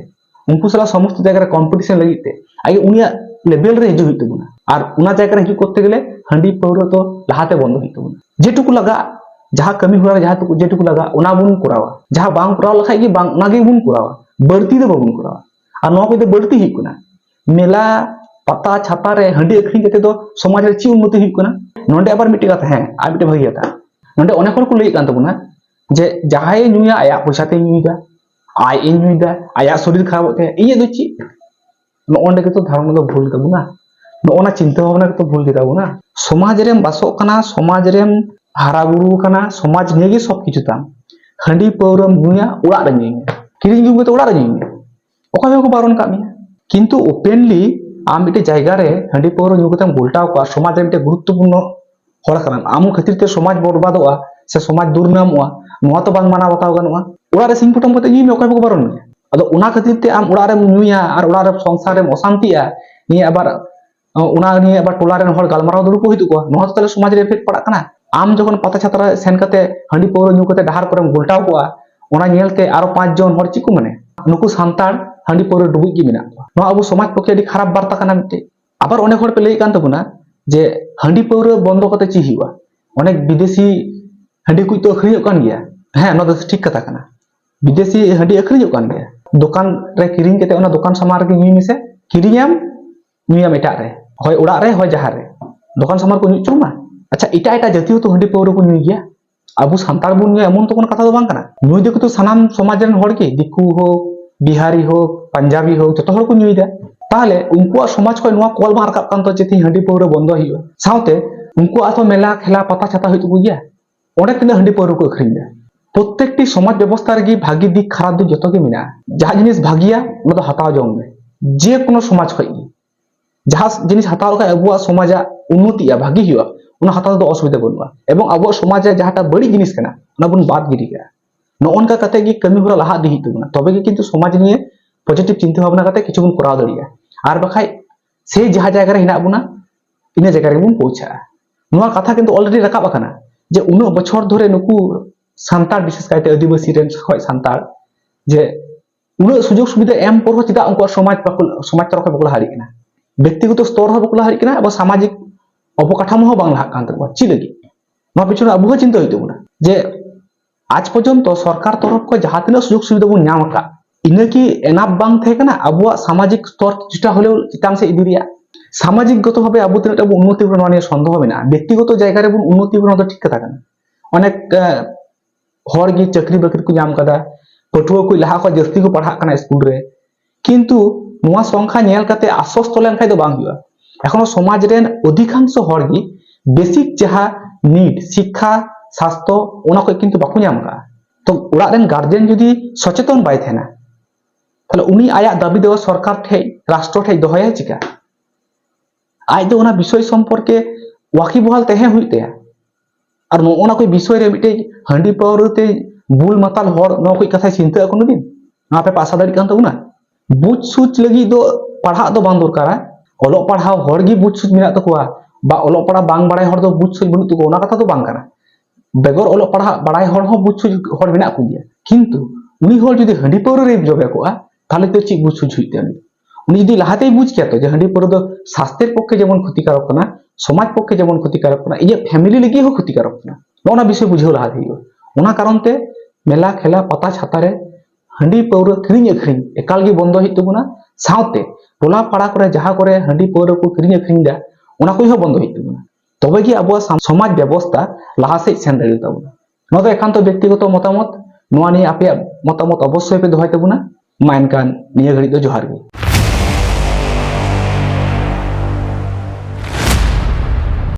ᱩᱱᱠᱩ ᱥᱟᱞᱟᱜ ᱥᱚᱢᱚᱥᱛᱚ ᱡᱟᱭᱜᱟ ᱨᱮ ᱠᱚᱢᱯᱤᱴᱤᱥᱚᱱ ᱞᱟᱹᱜᱤᱫ ᱛᱮ ᱟᱜᱮ ᱩᱱᱤᱭᱟᱜ ᱞᱮᱵᱮᱞ ᱨᱮ ᱦᱤᱡᱩᱜ ᱦᱩᱭᱩᱜ ᱛᱟᱵᱚᱱᱟ ᱟᱨ ᱚᱱᱟ ᱡᱟᱭᱜᱟ ᱨᱮ ᱦᱤᱡᱩᱜ ᱠᱚᱨᱛᱮ ᱜᱮᱞᱮ ᱦᱟᱺᱰᱤ ᱯᱟᱹᱣᱨᱟᱹ ᱫᱚ ᱞᱟᱦᱟᱛᱮ ᱵᱚᱱᱫᱚ ᱦᱩᱭᱩᱜ ᱛᱟᱵᱚᱱᱟ ᱡᱮᱴᱩᱠᱩ ᱞᱟᱜᱟᱜ ᱡᱟᱦᱟᱸ ᱠᱟᱹᱢᱤ ᱦᱚᱨᱟ ᱡᱟᱦᱟᱸ ᱴᱩᱠᱩ ᱡᱮᱴᱩᱠᱩ ᱞᱟᱜᱟᱜ ᱚᱱᱟ ᱵᱚᱱ ᱠᱚᱨᱟᱣᱟ ᱡᱟᱦᱟᱸ ᱵᱟᱝ ᱠᱚᱨᱟᱣ ᱞᱮᱠᱷᱟᱡ ᱜᱮ ᱵᱟᱝ ᱚᱱᱟ ᱜᱮᱵᱚᱱ ᱠᱚᱨᱟᱣᱟ ᱵᱟᱹᱲᱛᱤ ᱫᱚ ᱵᱟᱵᱚᱱ ᱠᱚᱨᱟᱣᱟ ᱟᱨ ᱱᱚᱣᱟ ᱠᱚᱫᱚ ᱵᱟᱹᱲᱛᱤ ᱦᱩᱭᱩᱜ ᱠᱟᱱᱟ ᱢᱮᱞᱟ ᱯᱟᱛᱟ ᱪᱷᱟᱛᱟ ᱨᱮ ᱦᱟᱺᱰᱤ ᱟᱹᱠᱷᱨᱤᱧ ᱠᱟᱛᱮ ᱫᱚ ᱥᱚᱢᱟᱡᱽ ᱨᱮ ᱪᱮᱫ ᱩᱱᱱᱚᱛᱤ ᱦᱩᱭᱩᱜ ᱠᱟᱱᱟ ᱱᱚᱰᱮ ᱟᱵᱟᱨ ᱢᱤᱫᱴᱮᱡ ᱠᱟᱛᱷᱟ ᱦᱮᱸ ᱟᱨ ᱢᱤᱫᱴᱮᱡ ᱵᱷᱟᱹᱜᱤ ᱠᱟᱛᱷᱟ ᱱᱚᱰᱮ ᱚᱱᱮᱠ ᱦᱚᱲ ᱠᱚ ᱞᱟᱹᱭᱮᱫ ᱠᱟᱱ ᱛᱟᱵᱚᱱᱟ ᱡᱮ ᱡᱟᱦᱟᱸᱭᱮ ᱧᱩᱭᱟ ᱟᱭᱟᱜ ᱯᱚᱭᱥᱟᱛᱮᱭ ᱧᱩᱭᱮᱫᱟ ᱟᱡ ᱤᱧ ᱧᱩᱭᱫᱟ ᱟᱭᱟᱜ ᱥᱚᱨᱤᱨ ᱠᱷᱟᱨᱟᱯᱚᱜ ᱛᱟᱭᱟ ᱤᱧᱟᱹᱜ ᱫᱚ ᱪᱮᱫ ᱱᱚᱜᱼᱚᱸᱰᱮ ᱜᱮᱛᱚ ᱫᱷᱟᱨᱚᱱᱟ ᱫᱚ ᱵᱷᱩᱞ ᱛᱟᱵᱚᱱᱟ ᱱᱚᱜᱼᱚᱱᱟ ᱪᱤᱱᱛᱟᱹ ᱵᱷᱟᱵᱱᱟ ᱜᱮᱛᱚ ᱵᱷᱩᱞ ᱜᱮᱛᱟᱵᱚᱱᱟ ᱥᱚᱢᱟᱡᱽ ᱨᱮᱢ ᱵᱟᱥᱚᱜ ᱠᱟᱱᱟ ᱥᱚᱢᱟᱡᱽ ᱨᱮᱢ ᱦᱟᱨᱟ ᱵᱩᱨᱩ ᱠᱟᱱᱟ ᱥᱚᱢᱟᱡᱽ ᱱᱤᱭᱮ ᱜᱮ ᱥᱚᱵ ᱠᱤᱪᱷᱩ ᱛᱟᱢ ᱦᱟᱺᱰᱤ ᱯᱟᱹᱣᱨᱟᱹᱢ ᱧᱩᱭᱟ ᱚᱲᱟᱜ ᱨᱮ ᱧᱩᱭ ᱢᱮ ᱠᱤᱨᱤᱧ ᱟᱹᱜᱩ ᱠᱟᱛᱮ ᱚᱲᱟᱜ ᱨᱮ ᱧᱩᱭ ᱢᱮ ᱚᱠᱚᱭ ᱦᱚᱸᱠᱚ ᱵᱟᱨᱚᱱ ᱠᱟᱜ ᱢᱮᱭᱟ কিন্তু ওপেনলি আম মিটে জায়গা রে হাঁডি পাওয়ার নিয়ে কথা উল্টাও করা সমাজে মিটে গুরুত্বপূর্ণ হল কারণ আম খাতিরতে সমাজ বরবাদ সে সমাজ দুর্নাম নোয়া তো বাং মানা বাতাও গানুয়া ᱚᱲᱟᱜ ᱨᱮ ᱥᱤᱧ ᱯᱚᱴᱚᱢ ᱠᱟᱛᱮ ᱧᱩᱭ ᱢᱮ ᱚᱠᱚᱭ ᱵᱟᱠᱚ ᱵᱟᱨᱚᱱ ᱢᱮᱭᱟ ᱟᱫᱚ ᱚᱱᱟ ᱠᱷᱟᱹᱛᱤᱨ ᱛᱮ ᱟᱢ ᱚᱲᱟᱜ ᱨᱮᱢ ᱧᱩᱭᱟ ᱟᱨ ᱚᱲᱟᱜ ᱨᱮ ᱥᱚᱝᱥᱟᱨ ᱨᱮᱢ ᱚᱥᱟᱱᱛᱤᱜᱼᱟ ᱱᱤᱭᱟᱹ ᱟᱵᱟᱨ ᱚᱱᱟ ᱱᱤᱭᱟᱹ ᱟᱵᱟর ᱴᱚᱞᱟ ᱨᱮᱱ ᱦᱚᱲ ᱜᱟᱞᱢᱟᱨᱟᱣ ᱫᱩᱲᱩᱵ ᱠᱚ ᱦᱩᱭᱩᱜ ᱠᱚᱣᱟ ᱱᱚᱣᱟ ᱫᱚ ᱛᱟᱦᱞᱮ ᱥᱚᱢᱟᱡᱽ ᱨᱮ ᱮᱯᱷᱮᱠᱴ ᱯᱟᱲᱟᱜ ᱠᱟᱱᱟ ᱟᱢ ᱡᱚᱠᱷᱚᱱ ᱯᱟᱛᱟ ᱪᱷᱟᱛᱟ ᱥᱮᱱ ᱠᱟᱛᱮ ᱦᱟᱺᱰᱤ ᱯᱟᱹᱣᱨᱟᱹ ᱧᱩ ᱠᱟᱛᱮ ᱰᱟᱦᱟᱨ ᱠᱚᱨᱮᱢ ᱜᱷᱚᱞᱴᱟᱣ ᱠᱚᱜᱼᱟ ᱚᱱᱟ ᱧᱮᱞᱛᱮ ᱟᱨᱚ ᱯᱟᱸᱪ ᱡᱚᱱ ᱦᱚᱲ ᱪᱮᱫ ᱠᱚ ᱢᱮᱱᱟ ᱱᱩᱠᱩ ᱥᱟᱱᱛᱟᱲ ᱦᱟᱺᱰᱤ ᱯᱟᱹᱣᱨᱟᱹ ᱰᱩᱵᱩᱡ ᱜᱮ ᱢᱮᱱᱟᱜ ᱠᱚᱣᱟ ᱱᱚᱣᱟ ᱟᱵᱚ ᱥᱚᱢᱟᱡᱽ ᱯᱚᱠᱠᱷᱮ ᱟᱹᱰᱤ ᱠᱷᱟᱨᱟᱯ ᱵᱟᱨᱛᱟ ᱠᱟᱱᱟ ᱢᱤᱫᱴᱮᱡ ᱟᱵᱟᱨ ᱚᱱᱮᱠ ᱦᱚᱲ ᱯᱮ ᱞᱟᱹᱭᱮᱫ ᱠᱟᱱ ᱛᱟᱵᱚᱱᱟ ᱡᱮ ᱦᱟᱺᱰᱤ ᱯᱟᱹᱣᱨᱟᱹ ᱵᱚᱱᱫᱚ ᱠᱟᱛᱮ ᱪᱮᱫ ᱦᱩᱭᱩᱜᱼᱟ ᱚᱱᱮᱠ ᱵᱤᱫᱮᱥᱤ ᱦᱟᱺᱰᱤ ᱠᱚ ᱟᱹᱠᱷᱨᱤᱧᱚᱜ ᱠᱟᱱ ᱜᱮᱭᱟ ᱦᱮᱸ ᱱᱚᱣᱟ ᱫᱚ ᱴᱷᱤᱠ ᱠᱟᱛᱷᱟ ᱠᱟᱱᱟ ᱵᱤᱫᱮᱥᱤ ᱦᱟᱺᱰᱤ ᱟᱹᱠᱷᱨᱤᱧᱚᱜ ᱠᱟᱱ ᱜᱮᱭᱟ ᱫᱚᱠᱟᱱ ᱨᱮ ᱠᱤᱨᱤᱧ ᱠᱟᱛᱮ ᱚᱱᱟ ᱫᱚᱠᱟᱱ ᱥᱟᱢᱟᱝ ᱨᱮᱜᱮ ᱧᱩᱭ ᱢᱮᱥᱮ ᱠᱤᱨᱤᱧᱟᱢ ᱧᱩᱭᱟᱢ ᱮᱴᱟᱜ ᱨᱮ ᱦᱚᱭ ᱚᱲᱟᱜ ᱨᱮ ᱦᱚᱭ ᱡᱟᱦᱟᱸ ᱨᱮ ᱫᱚᱠᱟন ᱥᱟᱢᱟᱝ ᱠᱚ ᱧᱩ ᱪᱩᱢᱟ ᱟᱪᱪᱷᱟ ᱮᱴᱟᱜ ᱮᱴᱟᱜ ᱡᱟᱹᱛᱤ ᱦᱚᱸᱛᱚ ᱦᱟᱺᱰᱤ ᱯᱟᱹᱣᱨᱟᱹ ᱠᱚ ᱧᱩᱭ ᱜᱮᱭᱟ ᱟᱵᱚ ᱥᱟᱱᱛᱟᱲ ᱵᱚᱱ ᱧᱩᱭᱟ ᱮᱢᱚᱱ ᱛᱚ ᱠᱳᱱᱳ ᱠᱟᱛᱷᱟ ᱫᱚ ᱵᱟᱝ ᱠᱟᱱᱟ ᱧᱩᱭ ᱫᱚ ᱠᱤᱱᱛᱩ ᱥᱟᱱᱟᱢ ᱥᱚᱢᱟᱡᱽ ᱨᱮᱱ ᱦᱚᱲ ᱜᱮ ᱫᱤᱠᱩ ᱦᱳᱠ ᱵᱤᱦᱟᱨᱤ ᱦᱳᱠ বিহারি হোক পাঞ্জাবি হোক যত হর কো ᱩᱱᱠᱩᱣᱟᱜ ᱥᱚᱢᱟᱡᱽ ᱠᱷᱚᱱ ᱱᱚᱣᱟ ᱠᱚᱞ ᱵᱟᱝ ᱨᱟᱠᱟᱵ ᱠᱟᱱ ᱛᱚ কান তো ᱯᱟᱹᱣᱨᱟᱹ ᱵᱚᱱᱫᱚ ᱦᱩᱭᱩᱜᱼᱟ ᱥᱟᱶᱛᱮ ᱩᱱᱠᱩᱣᱟᱜ ᱛᱚ ᱢᱮᱞᱟ ᱠᱷᱮᱞᱟ ᱯᱟᱛᱟ ᱪᱷᱟᱛᱟ ᱦᱩᱭᱩᱜ ᱛᱟᱠᱚ ᱜᱮᱭᱟ ᱚᱸᱰᱮ ᱛᱤᱱᱟᱹᱜ দিন ᱯᱟᱹᱣᱨᱟᱹ ᱠᱚ ᱟᱹᱠᱷᱨᱤᱧ আখরিন প্রত্যেকটি সমাজ ব্যবস্থা রেগে ভাগি দিক খারাপ দিক যত গে মেনা, যাহা জিনিস ভাগিয়া ওনা তো হাতাও জম মে যে কোনো সমাজ খই গে যাহা জিনিস হাতাও লখাই আবুয়া সমাজা উন্নতিয়া ভাগি হিয়া ওনা হাতাও দো অসুবিধা বনুয়া এবং আবুয়া সমাজে যাহাটা বড়ি জিনিস কেনা ওনা বুন বাদ গিরি কা নঅনকা কাতে গি কামি হরা লাহা দিহি তুনা তবে গি কিন্তু সমাজ নিয়ে পজিটিভ চিন্তা ভাবনা কাতে কিছু বুন করাও দাড়িয়া আর বাখাই সেই যাহা জায়গা রে হিনা বুনা, ইনা জায়গা রে বুন পৌঁছা নোয়া কথা কিন্তু অলরেডি রাকাব আকানা যে উনো বছর ধরে নুকু ᱥᱟᱱᱛᱟᱲ ᱵᱤᱥᱮᱥ ᱠᱟᱭᱛᱮ ᱟᱹᱫᱤᱵᱟᱹᱥᱤ ᱨᱮᱱ ᱠᱷᱚᱱ ᱥᱟᱱᱛᱟᱲ ᱡᱮ ᱩᱱᱟᱹᱜ ᱥᱩᱡᱳᱜ ᱥᱩᱵᱤᱫᱷᱟ ᱮᱢ ᱯᱚᱨ ᱦᱚᱸ ᱪᱮᱫᱟᱜ ᱩᱱᱠᱩᱣᱟᱜ ᱥᱚᱢᱟᱡᱽ ᱵᱟᱠᱚ ᱥᱚᱢᱟᱡᱽ ᱛᱚᱨᱚᱯ ᱵᱟᱠᱚ ᱞᱟᱦᱟᱜ ᱠᱟᱱᱟ ᱵᱮᱠᱛᱤᱜᱚᱛ স্তর ᱦᱚᱸ ᱵᱟᱠᱚ ᱞᱟᱦᱟᱜ ᱠᱟᱱᱟ ᱟᱵᱚ ᱥᱟᱢᱟᱡᱤᱠ অবকাঠামো ᱦᱚᱸ ᱵᱟᱝ ᱞᱟᱦᱟᱜ ᱠᱟᱱ ᱛᱟᱠᱚᱣᱟ ᱪᱮᱫ ᱞᱟᱹᱜᱤᱫ ᱱᱚᱣᱟ ᱯᱤᱪᱷᱚᱱ ᱟᱵᱚ ᱦᱚᱸ ᱪᱤᱱᱛᱟᱹ ᱦᱩᱭᱩᱜ ᱛᱟᱵᱚᱱᱟ ᱡᱮ আজ পর্যন্ত সরকার তরফ থেকে যাহা তিনা সুযোগ সুবিধা বন নাম আকা ইনকি এনাফ বাং থেকে না আবুয়া সামাজিক স্তর কিছুটা হলেও চিতাং সে ইদিরিয়া সামাজিকগতভাবে আবু তিনটা উন্নতি গ্রহণ নিয়ে সন্দেহ হবে না ব্যক্তিগত জায়গায় উন্নতি গ্রহণ ঠিক কথা কেন অনেক হর গে চাকরি বাকরি কো নাম কাদা, পটুয়া কো লাহা ᱠᱷᱚᱡ ᱡᱟᱹᱥᱛᱤ ᱠᱚ ᱯᱟᱲᱦᱟᱜ ᱠᱟᱱᱟ ᱥᱠᱩᱞ ᱨᱮ ᱠᱤᱱᱛᱩ ᱱᱚᱣᱟ ᱥᱚᱝᱠᱷᱟ ᱧᱮᱞ ᱠᱟᱛᱮ ᱟᱥᱚᱥᱛᱚ ᱞᱮᱱᱠᱷᱟᱱ ᱫᱚ ᱵᱟᱝ ᱦᱩᱭᱩᱜᱼᱟ এখনও সমাজ রেন অধিকাংশ হর ᱜᱮ বেসিক যাহা নিড শিক্ষা, স্বাস্থ্য ওনা ᱠᱚ কিন্তু বাকো নাম কাদা তো ওড়া রেন গার্জেন যদি সচেতন বাই থেনা। তাহলে উনি আয়াত দাবি দেওয়া সরকার ঠেই, রাষ্ট্র ঠেই দহয়া চিকা আজ দো ওনা বিষয় সম্পর্কে ওয়াকিবহাল তেহে হুইতেয়া আর ᱱᱚᱜᱼᱚᱱᱟ ᱠᱚ ᱵᱤᱥᱚᱭ ᱨᱮ ᱢᱤᱫᱴᱮᱡ ᱦᱟᱺᱰᱤ ᱯᱟᱹᱣᱨᱟᱹ ᱛᱮ ᱵᱩᱞ ᱢᱟᱛᱟᱞ ᱦᱚᱲ ᱱᱚᱣᱟ ᱠᱚ ᱠᱟᱛᱷᱟᱭ ᱪᱤᱱᱛᱟᱹᱜᱼᱟ ᱠᱳᱱᱳ ᱫᱤᱱ ᱱᱚᱣᱟ ᱯᱮ ᱯᱟᱥᱟ ᱫᱟᱲᱮᱭᱟᱜ ᱠᱟᱱ ᱛᱟᱵᱚᱱᱟ ᱵᱩᱡ ᱥᱩᱡ ᱞᱟᱹᱜᱤᱫ ᱫᱚ ᱯᱟᱲᱦᱟᱜ ᱫᱚ ᱵᱟᱝ ᱫᱚᱨᱠᱟᱨᱟ ᱚᱞᱚᱜ ᱯᱟᱲᱦᱟᱣ ᱦᱚᱲ ᱜᱮ ᱵᱩᱡ ᱥᱩᱡ ᱢᱮᱱᱟᱜ ᱛᱟᱠᱚᱣᱟ বা অᱞগ পড়া বাং বাড়াই হর বুঝ সুজ বনুক তুকো ওনা কথা তো বাং কানা বেগর অলগ পড়া বাড়াই হর হো বুঝ সুজ হর মেনা কুগিয়া কিন্তু উনি হল যদি হাঁডি পাউরে রে জবে কোয়া তাহলে তো চি বুঝ সুজ হইতে উনি যদি লাহাতেই বুঝ খেত যে হাঁড়ি পাউরুয়া দো স্বাস্থ্যের পক্ষে যেমন ক্ষতিকারক না, সমাজ পক্ষে যেমন ক্ষতিকারক না, এই যে ফ্যামিলি লিগে হো ক্ষতিকারক না নোনা বিষয় বুঝেও লাহা হইও ওনা কারণতে মেলা খেলা, পাতা ছাতারে হাঁড়ি পাউরুয়া কিরিং আখরিং একালগে বন্ধ হয়ে হই তাবুনা সাথে টোলা পাড়া করে যা করে হাঁড়ি পাউরুয়া কু কিরিং আখরিং দা ওনা কই বন্ধ হয়ে হই তাবুনা তবে কি আবু সমাজ ব্যবস্থা লাহা সেই সেন দাঁড়িয়ে তাবো না। নয় একান্ত ব্যক্তিগত মতামত নোয়া নিয়ে আপে মতামত অবশ্যই পে দোহাই তাবুনা মায়নকান নিয়ে ঘড়ি তো জোহার গে